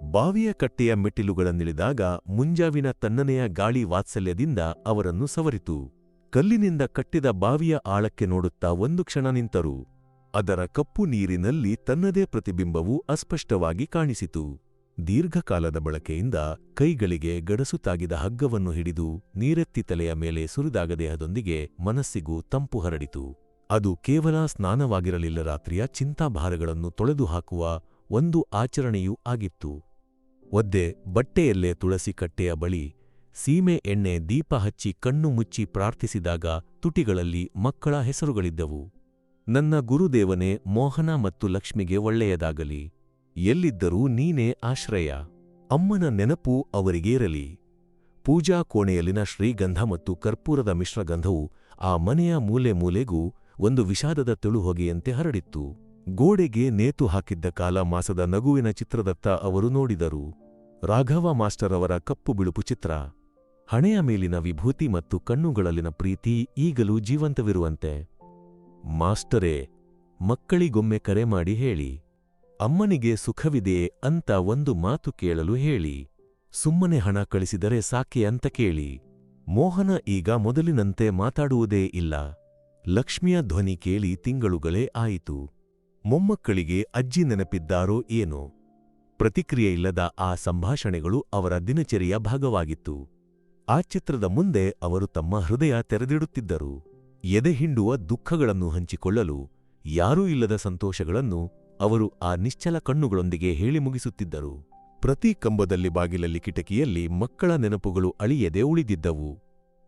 ಬಾವಿಯ ಕಟ್ಟೆಯ ಮೆಟ್ಟಿಲುಗಳನ್ನಿಳಿದಾಗ ಮುಂಜಾವಿನ ತನ್ನನೆಯ ಗಾಳಿ ವಾತ್ಸಲ್ಯದಿಂದ ಅವರನ್ನು ಸವರಿತು. ಕಲ್ಲಿನಿಂದ ಕಟ್ಟಿದ ಬಾವಿಯ ಆಳಕ್ಕೆ ನೋಡುತ್ತಾ ಒಂದು ಕ್ಷಣ ನಿಂತರು. ಅದರ ಕಪ್ಪು ನೀರಿನಲ್ಲಿ ತನ್ನದೇ ಪ್ರತಿಬಿಂಬವು ಅಸ್ಪಷ್ಟವಾಗಿ ಕಾಣಿಸಿತು. ದೀರ್ಘಕಾಲದ ಬಳಕೆಯಿಂದ ಕೈಗಳಿಗೆ ಗಡಸು ತಾಗಿದ ಹಗ್ಗವನ್ನು ಹಿಡಿದು ನೀರೆತ್ತಿ ತಲೆಯ ಮೇಲೆ ಸುರಿದಾಗ ದೇಹದೊಂದಿಗೆ ಮನಸ್ಸಿಗೂ ತಂಪು ಹರಡಿತು. ಅದು ಕೇವಲ ಸ್ನಾನವಾಗಿರಲಿಲ್ಲ ರಾತ್ರಿಯ ಚಿಂತಾಭಾರಗಳನ್ನು ತೊಳೆದು ಹಾಕುವ ಒಂದು ಆಚರಣೆಯೂ ಆಗಿತ್ತು. ಒದ್ದೆ ಬಟ್ಟೆಯಲ್ಲೇ ತುಳಸಿ ಕಟ್ಟೆಯ ಬಳಿ ಸೀಮೆ ಎಣ್ಣೆ ದೀಪ ಹಚ್ಚಿ ಕಣ್ಣು ಮುಚ್ಚಿ ಪ್ರಾರ್ಥಿಸಿದಾಗ ತುಟಿಗಳಲ್ಲಿ ಮಕ್ಕಳ ಹೆಸರುಗಳಿದ್ದವು. ನನ್ನ ಗುರುದೇವನೇ ಮೋಹನ ಮತ್ತು ಲಕ್ಷ್ಮಿಗೆ ಒಳ್ಳೆಯದಾಗಲಿ. ಎಲ್ಲಿದ್ದರೂ ನೀನೇ ಆಶ್ರಯ. ಅಮ್ಮನ ನೆನಪು ಅವರಿಗೇರಲಿ. ಪೂಜಾ ಕೋಣೆಯಲ್ಲಿನ ಶ್ರೀಗಂಧ ಮತ್ತು ಕರ್ಪೂರದ ಮಿಶ್ರಗಂಧವು ಆ ಮನೆಯ ಮೂಲೆ ಮೂಲೆಗೂ ಒಂದು ವಿಷಾದದ ತೆಳುಹೊಗೆಯಂತೆ ಹರಡಿತ್ತು. ಗೋಡೆಗೆ ನೇತು ಹಾಕಿದ್ದ ಕಾಲ ಮಾಸದ ನಗುವಿನ ಚಿತ್ರದತ್ತ ಅವರು ನೋಡಿದರು. ರಾಘವ ಮಾಸ್ಟರ್ ಅವರ ಕಪ್ಪು ಬಿಳುಪು ಚಿತ್ರ. ಹಣೆಯ ಮೇಲಿನ ವಿಭೂತಿ ಮತ್ತು ಕಣ್ಣುಗಳಲ್ಲಿನ ಪ್ರೀತಿ ಈಗಲೂ ಜೀವಂತವಿರುವಂತೆ. ಮಾಸ್ಟರೇ, ಮಕ್ಕಳಿಗೊಮ್ಮೆ ಕರೆ ಮಾಡಿ ಹೇಳಿ. ಅಮ್ಮನಿಗೆ ಸುಖವಿದೆಯೇ ಅಂತ ಒಂದು ಮಾತು ಕೇಳಲು ಹೇಳಿ. ಸುಮ್ಮನೆ ಹಣ ಕಳಿಸಿದರೆ ಸಾಕೆ ಅಂತ ಕೇಳಿ. ಮೋಹನ ಈಗ ಮೊದಲಿನಂತೆ ಮಾತಾಡುವುದೇ ಇಲ್ಲ. ಲಕ್ಷ್ಮಿಯ ಧ್ವನಿ ಕೇಳಿ ತಿಂಗಳುಗಳೇ ಆಯಿತು. ಮೊಮ್ಮಕ್ಕಳಿಗೆ ಅಜ್ಜಿ ನೆನಪಿದ್ದಾರೋ ಏನೋ? ಪ್ರತಿಕ್ರಿಯೆಯಿಲ್ಲದ ಆ ಸಂಭಾಷಣೆಗಳು ಅವರ ದಿನಚರಿಯ ಭಾಗವಾಗಿತ್ತು. ಆ ಚಿತ್ರದ ಮುಂದೆ ಅವರು ತಮ್ಮ ಹೃದಯ ತೆರೆದಿಡುತ್ತಿದ್ದರು. ಎದೆ ಹಿಂಡುವ ದುಃಖಗಳನ್ನು ಹಂಚಿಕೊಳ್ಳಲು, ಯಾರೂ ಇಲ್ಲದ ಸಂತೋಷಗಳನ್ನು ಅವರು ಆ ನಿಶ್ಚಲ ಕಣ್ಣುಗಳೊಂದಿಗೆ ಹೇಳಿ ಮುಗಿಸುತ್ತಿದ್ದರು. ಪ್ರತಿ ಕಂಬದಲ್ಲಿ ಬಾಗಿಲಲ್ಲಿ ಕಿಟಕಿಯಲ್ಲಿ ಮಕ್ಕಳ ನೆನಪುಗಳು ಅಳಿಯದೆ ಉಳಿದಿದ್ದವು.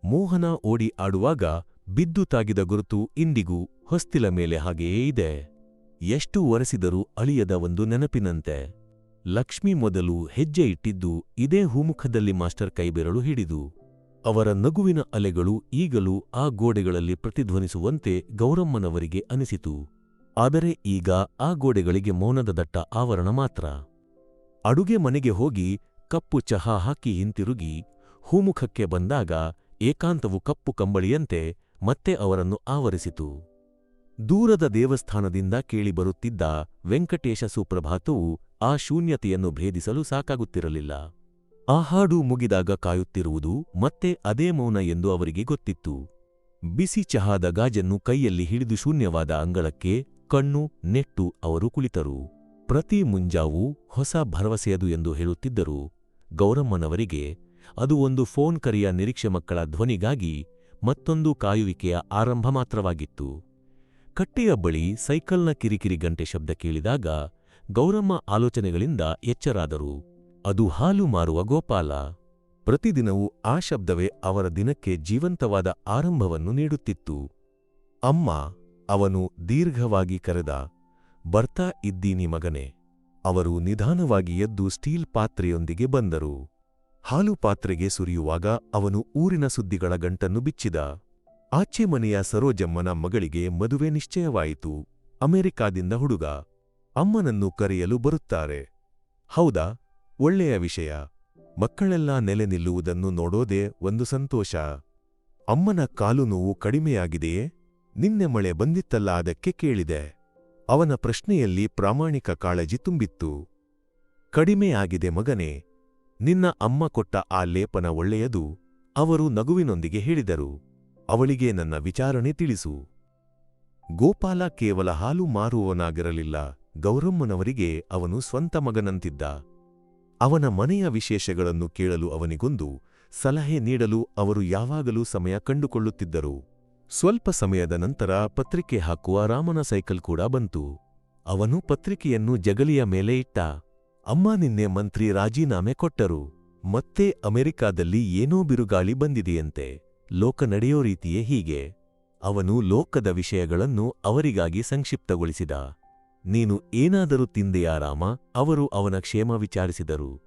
ಮೋಹನ ಓಡಿ ಆಡುವಾಗ ಬಿದ್ದು ತಾಗಿದ ಗುರುತು ಇಂದಿಗೂ ಹೊಸ್ತಿಲ ಮೇಲೆ ಹಾಗೆಯೇ ಇದೆ. ಎಷ್ಟು ಒರೆಸಿದರೂ ಅಳಿಯದ ಒಂದು ನೆನಪಿನಂತೆ. ಲಕ್ಷ್ಮಿ ಮೊದಲು ಹೆಜ್ಜೆ ಇಟ್ಟಿದ್ದು ಇದೇ ಹೂಮುಖದಲ್ಲಿ ಮಾಸ್ಟರ್ ಕೈಬೆರಳು ಹಿಡಿದು. ಅವರ ನಗುವಿನ ಅಲೆಗಳು ಈಗಲೂ ಆ ಗೋಡೆಗಳಲ್ಲಿ ಪ್ರತಿಧ್ವನಿಸುವಂತೆ ಗೌರಮ್ಮನವರಿಗೆ ಅನಿಸಿತು. ಆದರೆ ಈಗ ಆ ಗೋಡೆಗಳಿಗೆ ಮೌನದ ದಟ್ಟ ಆವರಣ ಮಾತ್ರ. ಅಡುಗೆ ಮನೆಗೆ ಹೋಗಿ ಕಪ್ಪು ಚಹಾ ಹಾಕಿ ಹಿಂತಿರುಗಿ ಹೂಮುಖಕ್ಕೆ ಬಂದಾಗ ಏಕಾಂತವು ಕಪ್ಪು ಕಂಬಳಿಯಂತೆ ಮತ್ತೆ ಅವರನ್ನು ಆವರಿಸಿತು. ದೂರದ ದೇವಸ್ಥಾನದಿಂದ ಕೇಳಿಬರುತ್ತಿದ್ದ ವೆಂಕಟೇಶ ಸುಪ್ರಭಾತವು ಆ ಶೂನ್ಯತೆಯನ್ನು ಭೇದಿಸಲು ಸಾಕಾಗುತ್ತಿರಲಿಲ್ಲ. ಆ ಹಾಡು ಮುಗಿದಾಗ ಕಾಯುತ್ತಿರುವುದು ಮತ್ತೆ ಅದೇ ಮೌನ ಎಂದು ಅವರಿಗೆ ಗೊತ್ತಿತ್ತು. ಬಿಸಿ ಚಹಾದ ಗಾಜನ್ನು ಕೈಯಲ್ಲಿ ಹಿಡಿದು ಶೂನ್ಯವಾದ ಅಂಗಳಕ್ಕೆ ಕಣ್ಣು, ನೆಟ್ಟು ಅವರು ಕುಳಿತರು. ಪ್ರತಿ ಮುಂಜಾವು ಹೊಸ ಭರವಸೆಯದು ಎಂದು ಹೇಳುತ್ತಿದ್ದರು. ಗೌರಮ್ಮನವರಿಗೆ, ಅದು ಒಂದು ಫೋನ್ ಕರೆಯ ನಿರೀಕ್ಷೆ ಮಕ್ಕಳ ಧ್ವನಿಗಾಗಿ ಮತ್ತೊಂದು ಕಾಯುವಿಕೆಯ ಆರಂಭ ಮಾತ್ರವಾಗಿತ್ತು. ಕಟ್ಟೆಯ ಬಳಿ ಸೈಕಲ್ನ ಕಿರಿಕಿರಿ ಗಂಟೆ ಶಬ್ದ ಕೇಳಿದಾಗ ಗೌರಮ್ಮ ಆಲೋಚನೆಗಳಿಂದ ಎಚ್ಚರಾದರು. ಅದು ಹಾಲು ಮಾರುವ ಗೋಪಾಲ. ಪ್ರತಿದಿನವೂ ಆ ಶಬ್ದವೇ ಅವರ ದಿನಕ್ಕೆ ಜೀವಂತವಾದ ಆರಂಭವನ್ನು ನೀಡುತ್ತಿತ್ತು. ಅಮ್ಮ, ಅವನು ದೀರ್ಘವಾಗಿ ಕರೆದ, ಬರ್ತಾ ಇದ್ದೀನಿ ಮಗನೆ. ಅವರು ನಿಧಾನವಾಗಿ ಎದ್ದು ಸ್ಟೀಲ್ ಪಾತ್ರೆಯೊಂದಿಗೆ ಬಂದರು. ಹಾಲು ಪಾತ್ರೆಗೆ ಸುರಿಯುವಾಗ ಅವನು ಊರಿನ ಸುದ್ದಿಗಳ ಗಂಟನ್ನು ಬಿಚ್ಚಿದ. ಆಚೆ ಮನೆಯ ಸರೋಜಮ್ಮನ ಮಗಳಿಗೆ ಮದುವೆ ನಿಶ್ಚಯವಾಯಿತು. ಅಮೆರಿಕಾದಿಂದ ಹುಡುಗ ಅಮ್ಮನನ್ನು ಕರೆಯಲು ಬರುತ್ತಾರೆ. ಹೌದಾ? ಒಳ್ಳೆಯ ವಿಷಯ. ಮಕ್ಕಳೆಲ್ಲ ನೆಲೆ ನಿಲ್ಲುವುದನ್ನು ನೋಡೋದೇ ಒಂದು ಸಂತೋಷ. ಅಮ್ಮನ ಕಾಲು ನೋವು ಕಡಿಮೆಯಾಗಿದೆಯೇ? ನಿನ್ನೆ ಮಳೆ ಬಂದಿತ್ತಲ್ಲ ಅದಕ್ಕೆ ಕೇಳಿದೆ. ಅವನ ಪ್ರಶ್ನೆಯಲ್ಲಿ ಪ್ರಾಮಾಣಿಕ ಕಾಳಜಿ ತುಂಬಿತ್ತು. ಕಡಿಮೆಯಾಗಿದೆ ಮಗನೇ. ನಿನ್ನ ಅಮ್ಮ ಕೊಟ್ಟ ಆ ಲೇಪನ ಒಳ್ಳೆಯದು. ಅವರು ನಗುವಿನೊಂದಿಗೆ ಹೇಳಿದರು. ಅವಳಿಗೆ ನನ್ನ ವಿಚಾರಣೆ ತಿಳಿಸು. ಗೋಪಾಲ ಕೇವಲ ಹಾಲು ಮಾರುವವನಾಗಿರಲಿಲ್ಲ, ಗೌರಮ್ಮನವರಿಗೆ ಅವನು ಸ್ವಂತ ಮಗನಂತಿದ್ದ. ಅವನ ಮನೆಯ ವಿಶೇಷಗಳನ್ನು ಕೇಳಲು ಅವನಿಗೊಂದು ಸಲಹೆ ನೀಡಲು ಅವರು ಯಾವಾಗಲೂ ಸಮಯ ಕಂಡುಕೊಳ್ಳುತ್ತಿದ್ದರು. ಸ್ವಲ್ಪ ಸಮಯದ ನಂತರ ಪತ್ರಿಕೆ ಹಾಕುವ ರಾಮನ ಸೈಕಲ್ ಕೂಡ ಬಂತು. ಅವನು ಪತ್ರಿಕೆಯನ್ನು ಜಗಲಿಯ ಮೇಲೆ ಇಟ್ಟ. ಅಮ್ಮ ನಿನ್ನೆ ಮಂತ್ರಿ ರಾಜೀನಾಮೆ ಕೊಟ್ಟರು. ಮತ್ತೆ ಅಮೆರಿಕಾದಲ್ಲಿ ಏನೋ ಬಿರುಗಾಳಿ ಬಂದಿದೆಯಂತೆ. ಲೋಕ ನಡೆಯೋ ರೀತಿಯೇ ಹೀಗೆ. ಅವನು ಲೋಕದ ವಿಷಯಗಳನ್ನು ಅವರಿಗಾಗಿ ಸಂಕ್ಷಿಪ್ತಗೊಳಿಸಿದ. ನೀನು ಏನಾದರೂ ತಿಂದೆಯಾ ರಾಮ? ಅವರು ಅವನ ಕ್ಷೇಮ ವಿಚಾರಿಸಿದರು.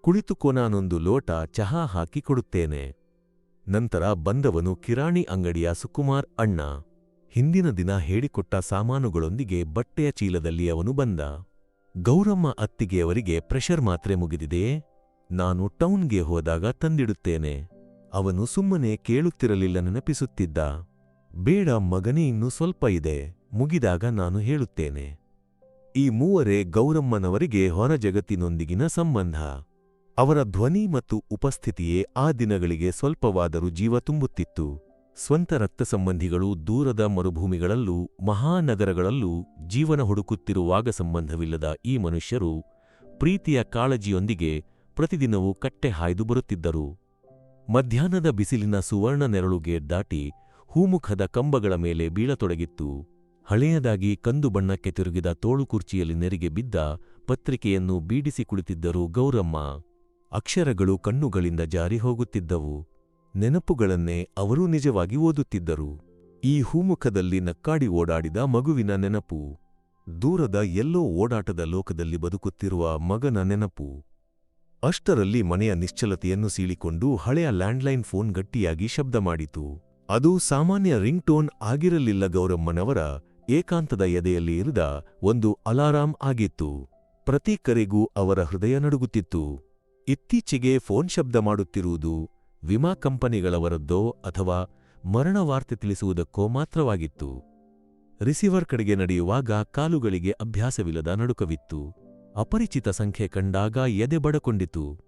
ಕುಳಿತುಕೋ ನಾನೊಂದು ಲೋಟ ಚಹಾ ಹಾಕಿ ಕೊಡುತ್ತೇನೆ. ನಂತರ ಬಂದವನು ಕಿರಾಣಿ ಅಂಗಡಿಯ ಸುಕುಮಾರ್ ಅಣ್ಣ. ಹಿಂದಿನ ದಿನ ಹೇಳಿಕೊಟ್ಟ ಸಾಮಾನುಗಳೊಂದಿಗೆ ಬಟ್ಟೆಯ ಚೀಲದಲ್ಲಿ ಅವನು ಬಂದ. ಗೌರಮ್ಮ ಅತ್ತಿಗೆಯವರಿಗೆ ಪ್ರೆಷರ್ ಮಾತ್ರೆ ಮುಗಿದಿದೆಯೇ ನಾನು ಟೌನ್ಗೆ ಹೋದಾಗ ತಂದಿಡುತ್ತೇನೆ. ಅವನು ಸುಮ್ಮನೆ ಕೇಳುತ್ತಿರಲಿಲ್ಲ ನೆನಪಿಸುತ್ತಿದ್ದ. ಬೇಡ ಮಗನೇ, ಇನ್ನೂ ಸ್ವಲ್ಪ ಇದೆ. ಮುಗಿದಾಗ ನಾನು ಹೇಳುತ್ತೇನೆ. ಈ ಮೂವರೇ ಗೌರಮ್ಮನವರಿಗೆ ಹೊರ ಜಗತ್ತಿನೊಂದಿಗಿನ ಸಂಬಂಧ. ಅವರ ಧ್ವನಿ ಮತ್ತು ಉಪಸ್ಥಿತಿಯೇ ಆ ದಿನಗಳಿಗೆ ಸ್ವಲ್ಪವಾದರೂ ಜೀವ ತುಂಬುತ್ತಿತ್ತು. ಸ್ವಂತ ರಕ್ತ ಸಂಬಂಧಿಗಳು ದೂರದ ಮರುಭೂಮಿಗಳಲ್ಲೂ ಮಹಾನಗರಗಳಲ್ಲೂ ಜೀವನ ಹುಡುಕುತ್ತಿರುವಾಗ ಸಂಬಂಧವಿಲ್ಲದ ಈ ಮನುಷ್ಯರು ಪ್ರೀತಿಯ ಕಾಳಜಿಯೊಂದಿಗೆ ಪ್ರತಿದಿನವೂ ಕಟ್ಟೆ ಹಾಯ್ದು ಬರುತ್ತಿದ್ದರು. ಮಧ್ಯಾಹ್ನದ ಬಿಸಿಲಿನ ಸುವರ್ಣ ನೆರಳುಗೆ ದಾಟಿ ಹೂಮುಖದ ಕಂಬಗಳ ಮೇಲೆ ಬೀಳತೊಡಗಿತ್ತು. ಹಳೆಯದಾಗಿ ಕಂದು ಬಣ್ಣಕ್ಕೆ ತಿರುಗಿದ ತೋಳುಕುರ್ಚಿಯಲ್ಲಿ ನೆರಿಗೆ ಬಿದ್ದ ಪತ್ರಿಕೆಯನ್ನು ಬೀಡಿಸಿ ಕುಳಿತಿದ್ದರು ಗೌರಮ್ಮ. ಅಕ್ಷರಗಳು ಕಣ್ಣುಗಳಿಂದ ಜಾರಿ ಹೋಗುತ್ತಿದ್ದವು. ನೆನಪುಗಳನ್ನೇ ಅವರೂ ನಿಜವಾಗಿ ಓದುತ್ತಿದ್ದರು. ಈ ಹೂಮುಖದಲ್ಲಿ ನಕ್ಕಾಡಿ ಓಡಾಡಿದ ಮಗುವಿನ ನೆನಪು. ದೂರದ ಎಲ್ಲೋ ಓಡಾಟದ ಲೋಕದಲ್ಲಿ ಬದುಕುತ್ತಿರುವ ಮಗನ ನೆನಪು. ಅಷ್ಟರಲ್ಲಿ ಮನೆಯ ನಿಶ್ಚಲತೆಯನ್ನು ಸೀಳಿಕೊಂಡು ಹಳೆಯ ಲ್ಯಾಂಡ್ಲೈನ್ ಫೋನ್ ಗಟ್ಟಿಯಾಗಿ ಶಬ್ದ ಮಾಡಿತು. ಅದು ಸಾಮಾನ್ಯ ರಿಂಗ್ ಟೋನ್ ಆಗಿರಲಿಲ್ಲ ಗೌರಮ್ಮನವರ ಏಕಾಂತದ ಎದೆಯಲ್ಲಿ ಇರಿದ ಒಂದು ಅಲಾರಾಂ ಆಗಿತ್ತು. ಪ್ರತಿ ಕರೆಗೂ ಅವರ ಹೃದಯ ನಡುಗುತ್ತಿತ್ತು. ಇತ್ತೀಚೆಗೆ ಫೋನ್ ಶಬ್ದ ಮಾಡುತ್ತಿರುವುದು ವಿಮಾ ಕಂಪನಿಗಳವರದ್ದೋ ಅಥವಾ ಮರಣ ವಾರ್ತೆ ತಿಳಿಸುವುದಕ್ಕೋ ಮಾತ್ರವಾಗಿತ್ತು. ರಿಸೀವರ್ ಕಡೆಗೆ ನಡೆಯುವಾಗ ಕಾಲುಗಳಿಗೆ ಅಭ್ಯಾಸವಿಲ್ಲದ ನಡುಕವಿತ್ತು. ಅಪರಿಚಿತ ಸಂಖ್ಯೆ ಕಂಡಾಗ ಎದೆ ಬಡಕೊಂಡಿತು.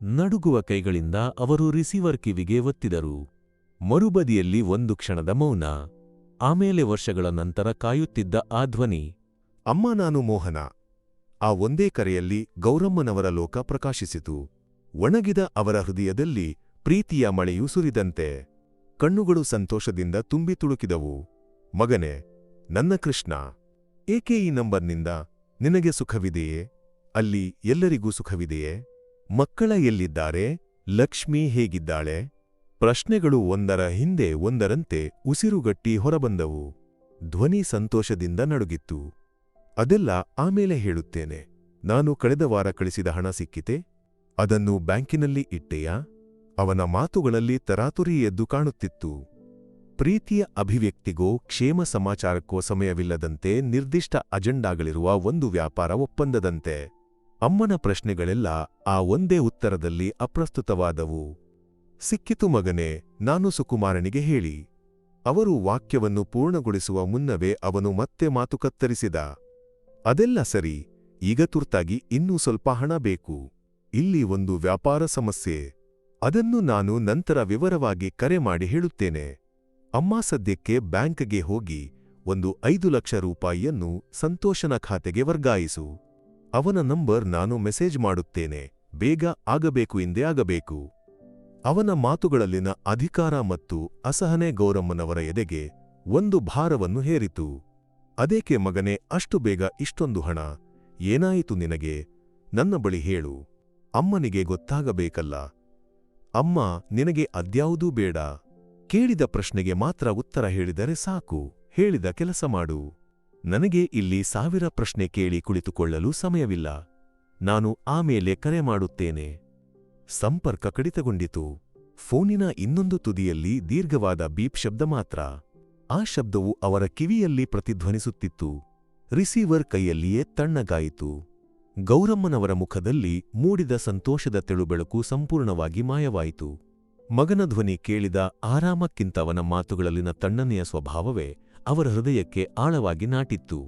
ನಡುಗುವ ಕೈಗಳಿಂದ ಅವರು ರಿಸೀವರ್ ಕಿವಿಗೆ ಒತ್ತಿದರು. ಮರುಬದಿಯಲ್ಲಿ ಒಂದು ಕ್ಷಣದ ಮೌನ. ಆಮೇಲೆ ವರ್ಷಗಳ ನಂತರ ಕಾಯುತ್ತಿದ್ದ ಆ ಧ್ವನಿ, ಅಮ್ಮ ನಾನು ಮೋಹನ. ಆ ಒಂದೇ ಕರೆಯಲ್ಲಿ ಗೌರಮ್ಮನವರ ಲೋಕ ಪ್ರಕಾಶಿಸಿತು. ಒಣಗಿದ ಅವರ ಹೃದಯದಲ್ಲಿ ಪ್ರೀತಿಯ ಮಳೆಯು ಸುರಿದಂತೆ. ಕಣ್ಣುಗಳು ಸಂತೋಷದಿಂದ ತುಂಬಿ ತುಳುಕಿದವು. ಮಗನೆ, ನನ್ನ ಕೃಷ್ಣ, ಏಕೆ ಈ ನಂಬರ್ನಿಂದ ನಿನಗೆ ಸುಖವಿದೆಯೇ? ಅಲ್ಲಿ ಎಲ್ಲರಿಗೂ ಸುಖವಿದೆಯೇ? ಮಕ್ಕಳ ಎಲ್ಲಿದ್ದಾರೆ? ಲಕ್ಷ್ಮಿ ಹೇಗಿದ್ದಾಳೆ? ಪ್ರಶ್ನೆಗಳು ಒಂದರ ಹಿಂದೆ ಒಂದರಂತೆ ಉಸಿರುಗಟ್ಟಿ ಹೊರಬಂದವು. ಧ್ವನಿ ಸಂತೋಷದಿಂದ ನಡುಗಿತ್ತು. ಅದೆಲ್ಲ ಆಮೇಲೆ ಹೇಳುತ್ತೇನೆ. ನಾನು ಕಳೆದ ವಾರ ಕಳಿಸಿದ ಹಣ ಸಿಕ್ಕಿತೆ? ಅದನ್ನು ಬ್ಯಾಂಕಿನಲ್ಲಿ ಇಟ್ಟೆಯಾ? ಅವನ ಮಾತುಗಳಲ್ಲಿ ತರಾತುರಿ ಎದ್ದು ಕಾಣುತ್ತಿತ್ತು. ಪ್ರೀತಿಯ ಅಭಿವ್ಯಕ್ತಿಗೋ ಕ್ಷೇಮ ಸಮಾಚಾರಕ್ಕೋ ಸಮಯವಿಲ್ಲದಂತೆ ನಿರ್ದಿಷ್ಟ ಅಜೆಂಡಾಗಳಿರುವ ಒಂದು ವ್ಯಾಪಾರ ಒಪ್ಪಂದದಂತೆ. ಅಮ್ಮನ ಪ್ರಶ್ನೆಗಳೆಲ್ಲ ಆ ಒಂದೇ ಉತ್ತರದಲ್ಲಿ ಅಪ್ರಸ್ತುತವಾದವು. ಸಿಕ್ಕಿತು ಮಗನೇ, ನಾನು ಸುಕುಮಾರನಿಗೆ ಹೇಳಿ. ಅವರು ವಾಕ್ಯವನ್ನು ಪೂರ್ಣಗೊಳಿಸುವ ಮುನ್ನವೇ ಅವನು ಮತ್ತೆ ಮಾತು ಕತ್ತರಿಸಿದ. ಅದೆಲ್ಲ ಸರಿ, ಈಗ ತುರ್ತಾಗಿ ಇನ್ನೂ ಸ್ವಲ್ಪ ಹಣ ಬೇಕು. ಇಲ್ಲಿ ಒಂದು ವ್ಯಾಪಾರ ಸಮಸ್ಯೆ. ಅದನ್ನು ನಾನು ನಂತರ ವಿವರವಾಗಿ ಕರೆ ಮಾಡಿ ಹೇಳುತ್ತೇನೆ. ಅಮ್ಮ ಸದ್ಯಕ್ಕೆ ಬ್ಯಾಂಕ್ಗೆ ಹೋಗಿ ಒಂದು ಐದು ಲಕ್ಷ ರೂಪಾಯಿಯನ್ನು ಸಂತೋಷನ ಖಾತೆಗೆ ವರ್ಗಾಯಿಸು. ಅವನ ನಂಬರ್ ನಾನು ಮೆಸೇಜ್ ಮಾಡುತ್ತೇನೆ, ಬೇಗ ಆಗಬೇಕು ಎಂದೇ ಆಗಬೇಕು. ಅವನ ಮಾತುಗಳಲ್ಲಿನ ಅಧಿಕಾರ ಮತ್ತು ಅಸಹನೆ ಗೌರಮ್ಮನವರ ಎದೆಗೆ ಒಂದು ಭಾರವನ್ನು ಹೇರಿತು. ಅದೇಕೆ ಮಗನೇ, ಅಷ್ಟು ಬೇಗ ಇಷ್ಟೊಂದು ಹಣ? ಏನಾಯಿತು ನಿನಗೆ? ನನ್ನ ಬಳಿ ಹೇಳು. ಅಮ್ಮನಿಗೆ ಗೊತ್ತಾಗಬೇಕಲ್ಲ. ಅಮ್ಮ, ನಿನಗೆ ಅದ್ಯಾವುದೂ ಬೇಡ. ಕೇಳಿದ ಪ್ರಶ್ನೆಗೆ ಮಾತ್ರ ಉತ್ತರ ಹೇಳಿದರೆ ಸಾಕು. ಹೇಳಿದ ಕೆಲಸ ಮಾಡು. ನನಗೆ ಇಲ್ಲಿ ಸಾವಿರ ಪ್ರಶ್ನೆ ಕೇಳಿ ಕುಳಿತುಕೊಳ್ಳಲು ಸಮಯವಿಲ್ಲ. ನಾನು ಆಮೇಲೆ ಕರೆ ಮಾಡುತ್ತೇನೆ. ಸಂಪರ್ಕ ಕಡಿತಗೊಂಡಿತು. ಫೋನಿನ ಇನ್ನೊಂದು ತುದಿಯಲ್ಲಿ ದೀರ್ಘವಾದ ಬೀಪ್ ಶಬ್ದ ಮಾತ್ರ. ಆ ಶಬ್ದವು ಅವರ ಕಿವಿಯಲ್ಲಿ ಪ್ರತಿಧ್ವನಿಸುತ್ತಿತ್ತು. ರಿಸೀವರ್ ಕೈಯಲ್ಲಿಯೇ ತಣ್ಣಗಾಯಿತು. ಗೌರಮ್ಮನವರ ಮುಖದಲ್ಲಿ ಮೂಡಿದ ಸಂತೋಷದ ತೆಳುಬೆಳಕು ಸಂಪೂರ್ಣವಾಗಿ ಮಾಯವಾಯಿತು. ಮಗನ ಧ್ವನಿ ಕೇಳಿದ ಆರಾಮಕ್ಕಿಂತ ಅವನ ಮಾತುಗಳಲ್ಲಿನ ತಣ್ಣನೆಯ ಸ್ವಭಾವವೇ ಅವರ ಹೃದಯಕ್ಕೆ ಆಳವಾಗಿ ನಾಟಿತ್ತು.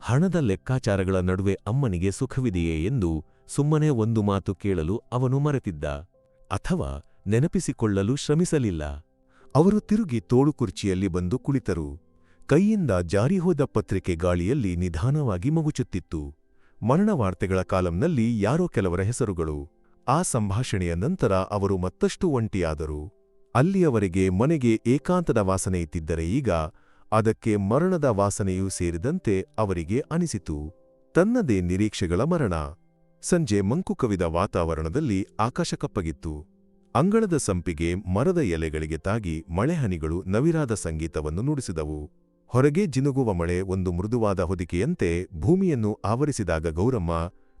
ಹಣದ ಲೆಕ್ಕಾಚಾರಗಳ ನಡುವೆ ಅಮ್ಮನಿಗೆ ಸುಖವಿದೆಯೇ ಎಂದು ಸುಮ್ಮನೆ ಒಂದು ಮಾತು ಕೇಳಲು ಅವನು ಮರೆತಿದ್ದ. ಅಥವಾ ನೆನಪಿಸಿಕೊಳ್ಳಲು ಶ್ರಮಿಸಲಿಲ್ಲ. ಅವರು ತಿರುಗಿ ತೋಳು ಕುರ್ಚಿಯಲ್ಲಿ ಬಂದು ಕುಳಿತರು. ಕೈಯಿಂದ ಜಾರಿಹೋದ ಪತ್ರಿಕೆ ಗಾಳಿಯಲ್ಲಿ ನಿಧಾನವಾಗಿ ಮಗುಚುತ್ತಿತ್ತು. ಮರಣವಾರ್ತೆಗಳ ಕಾಲಂನಲ್ಲಿ ಯಾರೋ ಕೆಲವರ ಹೆಸರುಗಳು. ಆ ಸಂಭಾಷಣೆಯ ನಂತರ ಅವರು ಮತ್ತಷ್ಟು ಒಂಟಿಯಾದರು. ಅಲ್ಲಿಯವರೆಗೆ ಮನೆಗೆ ಏಕಾಂತದ ವಾಸನೆ ಇತ್ತಿದ್ದರೆ ಈಗ ಅದಕ್ಕೆ ಮರಣದ ವಾಸನೆಯೂ ಸೇರಿದಂತೆ ಅವರಿಗೆ ಅನಿಸಿತು. ತನ್ನದೇ ನಿರೀಕ್ಷೆಗಳ ಮರಣ. ಸಂಜೆ ಮಂಕು ಕವಿದ ವಾತಾವರಣದಲ್ಲಿ ಆಕಾಶ ಕಪ್ಪಗಿತ್ತು ಅಂಗಳದ ಸಂಪಿಗೆ ಮರದ ಎಲೆಗಳಿಗೆ ತಾಗಿ ಮಳೆಹನಿಗಳು ನವಿರಾದ ಸಂಗೀತವನ್ನು ನುಡಿಸಿದವು. ಹೊರಗೆ ಜಿನುಗುವ ಮಳೆ ಒಂದು ಮೃದುವಾದ ಹೊದಿಕೆಯಂತೆ ಭೂಮಿಯನ್ನು ಆವರಿಸಿದಾಗ ಗೌರಮ್ಮ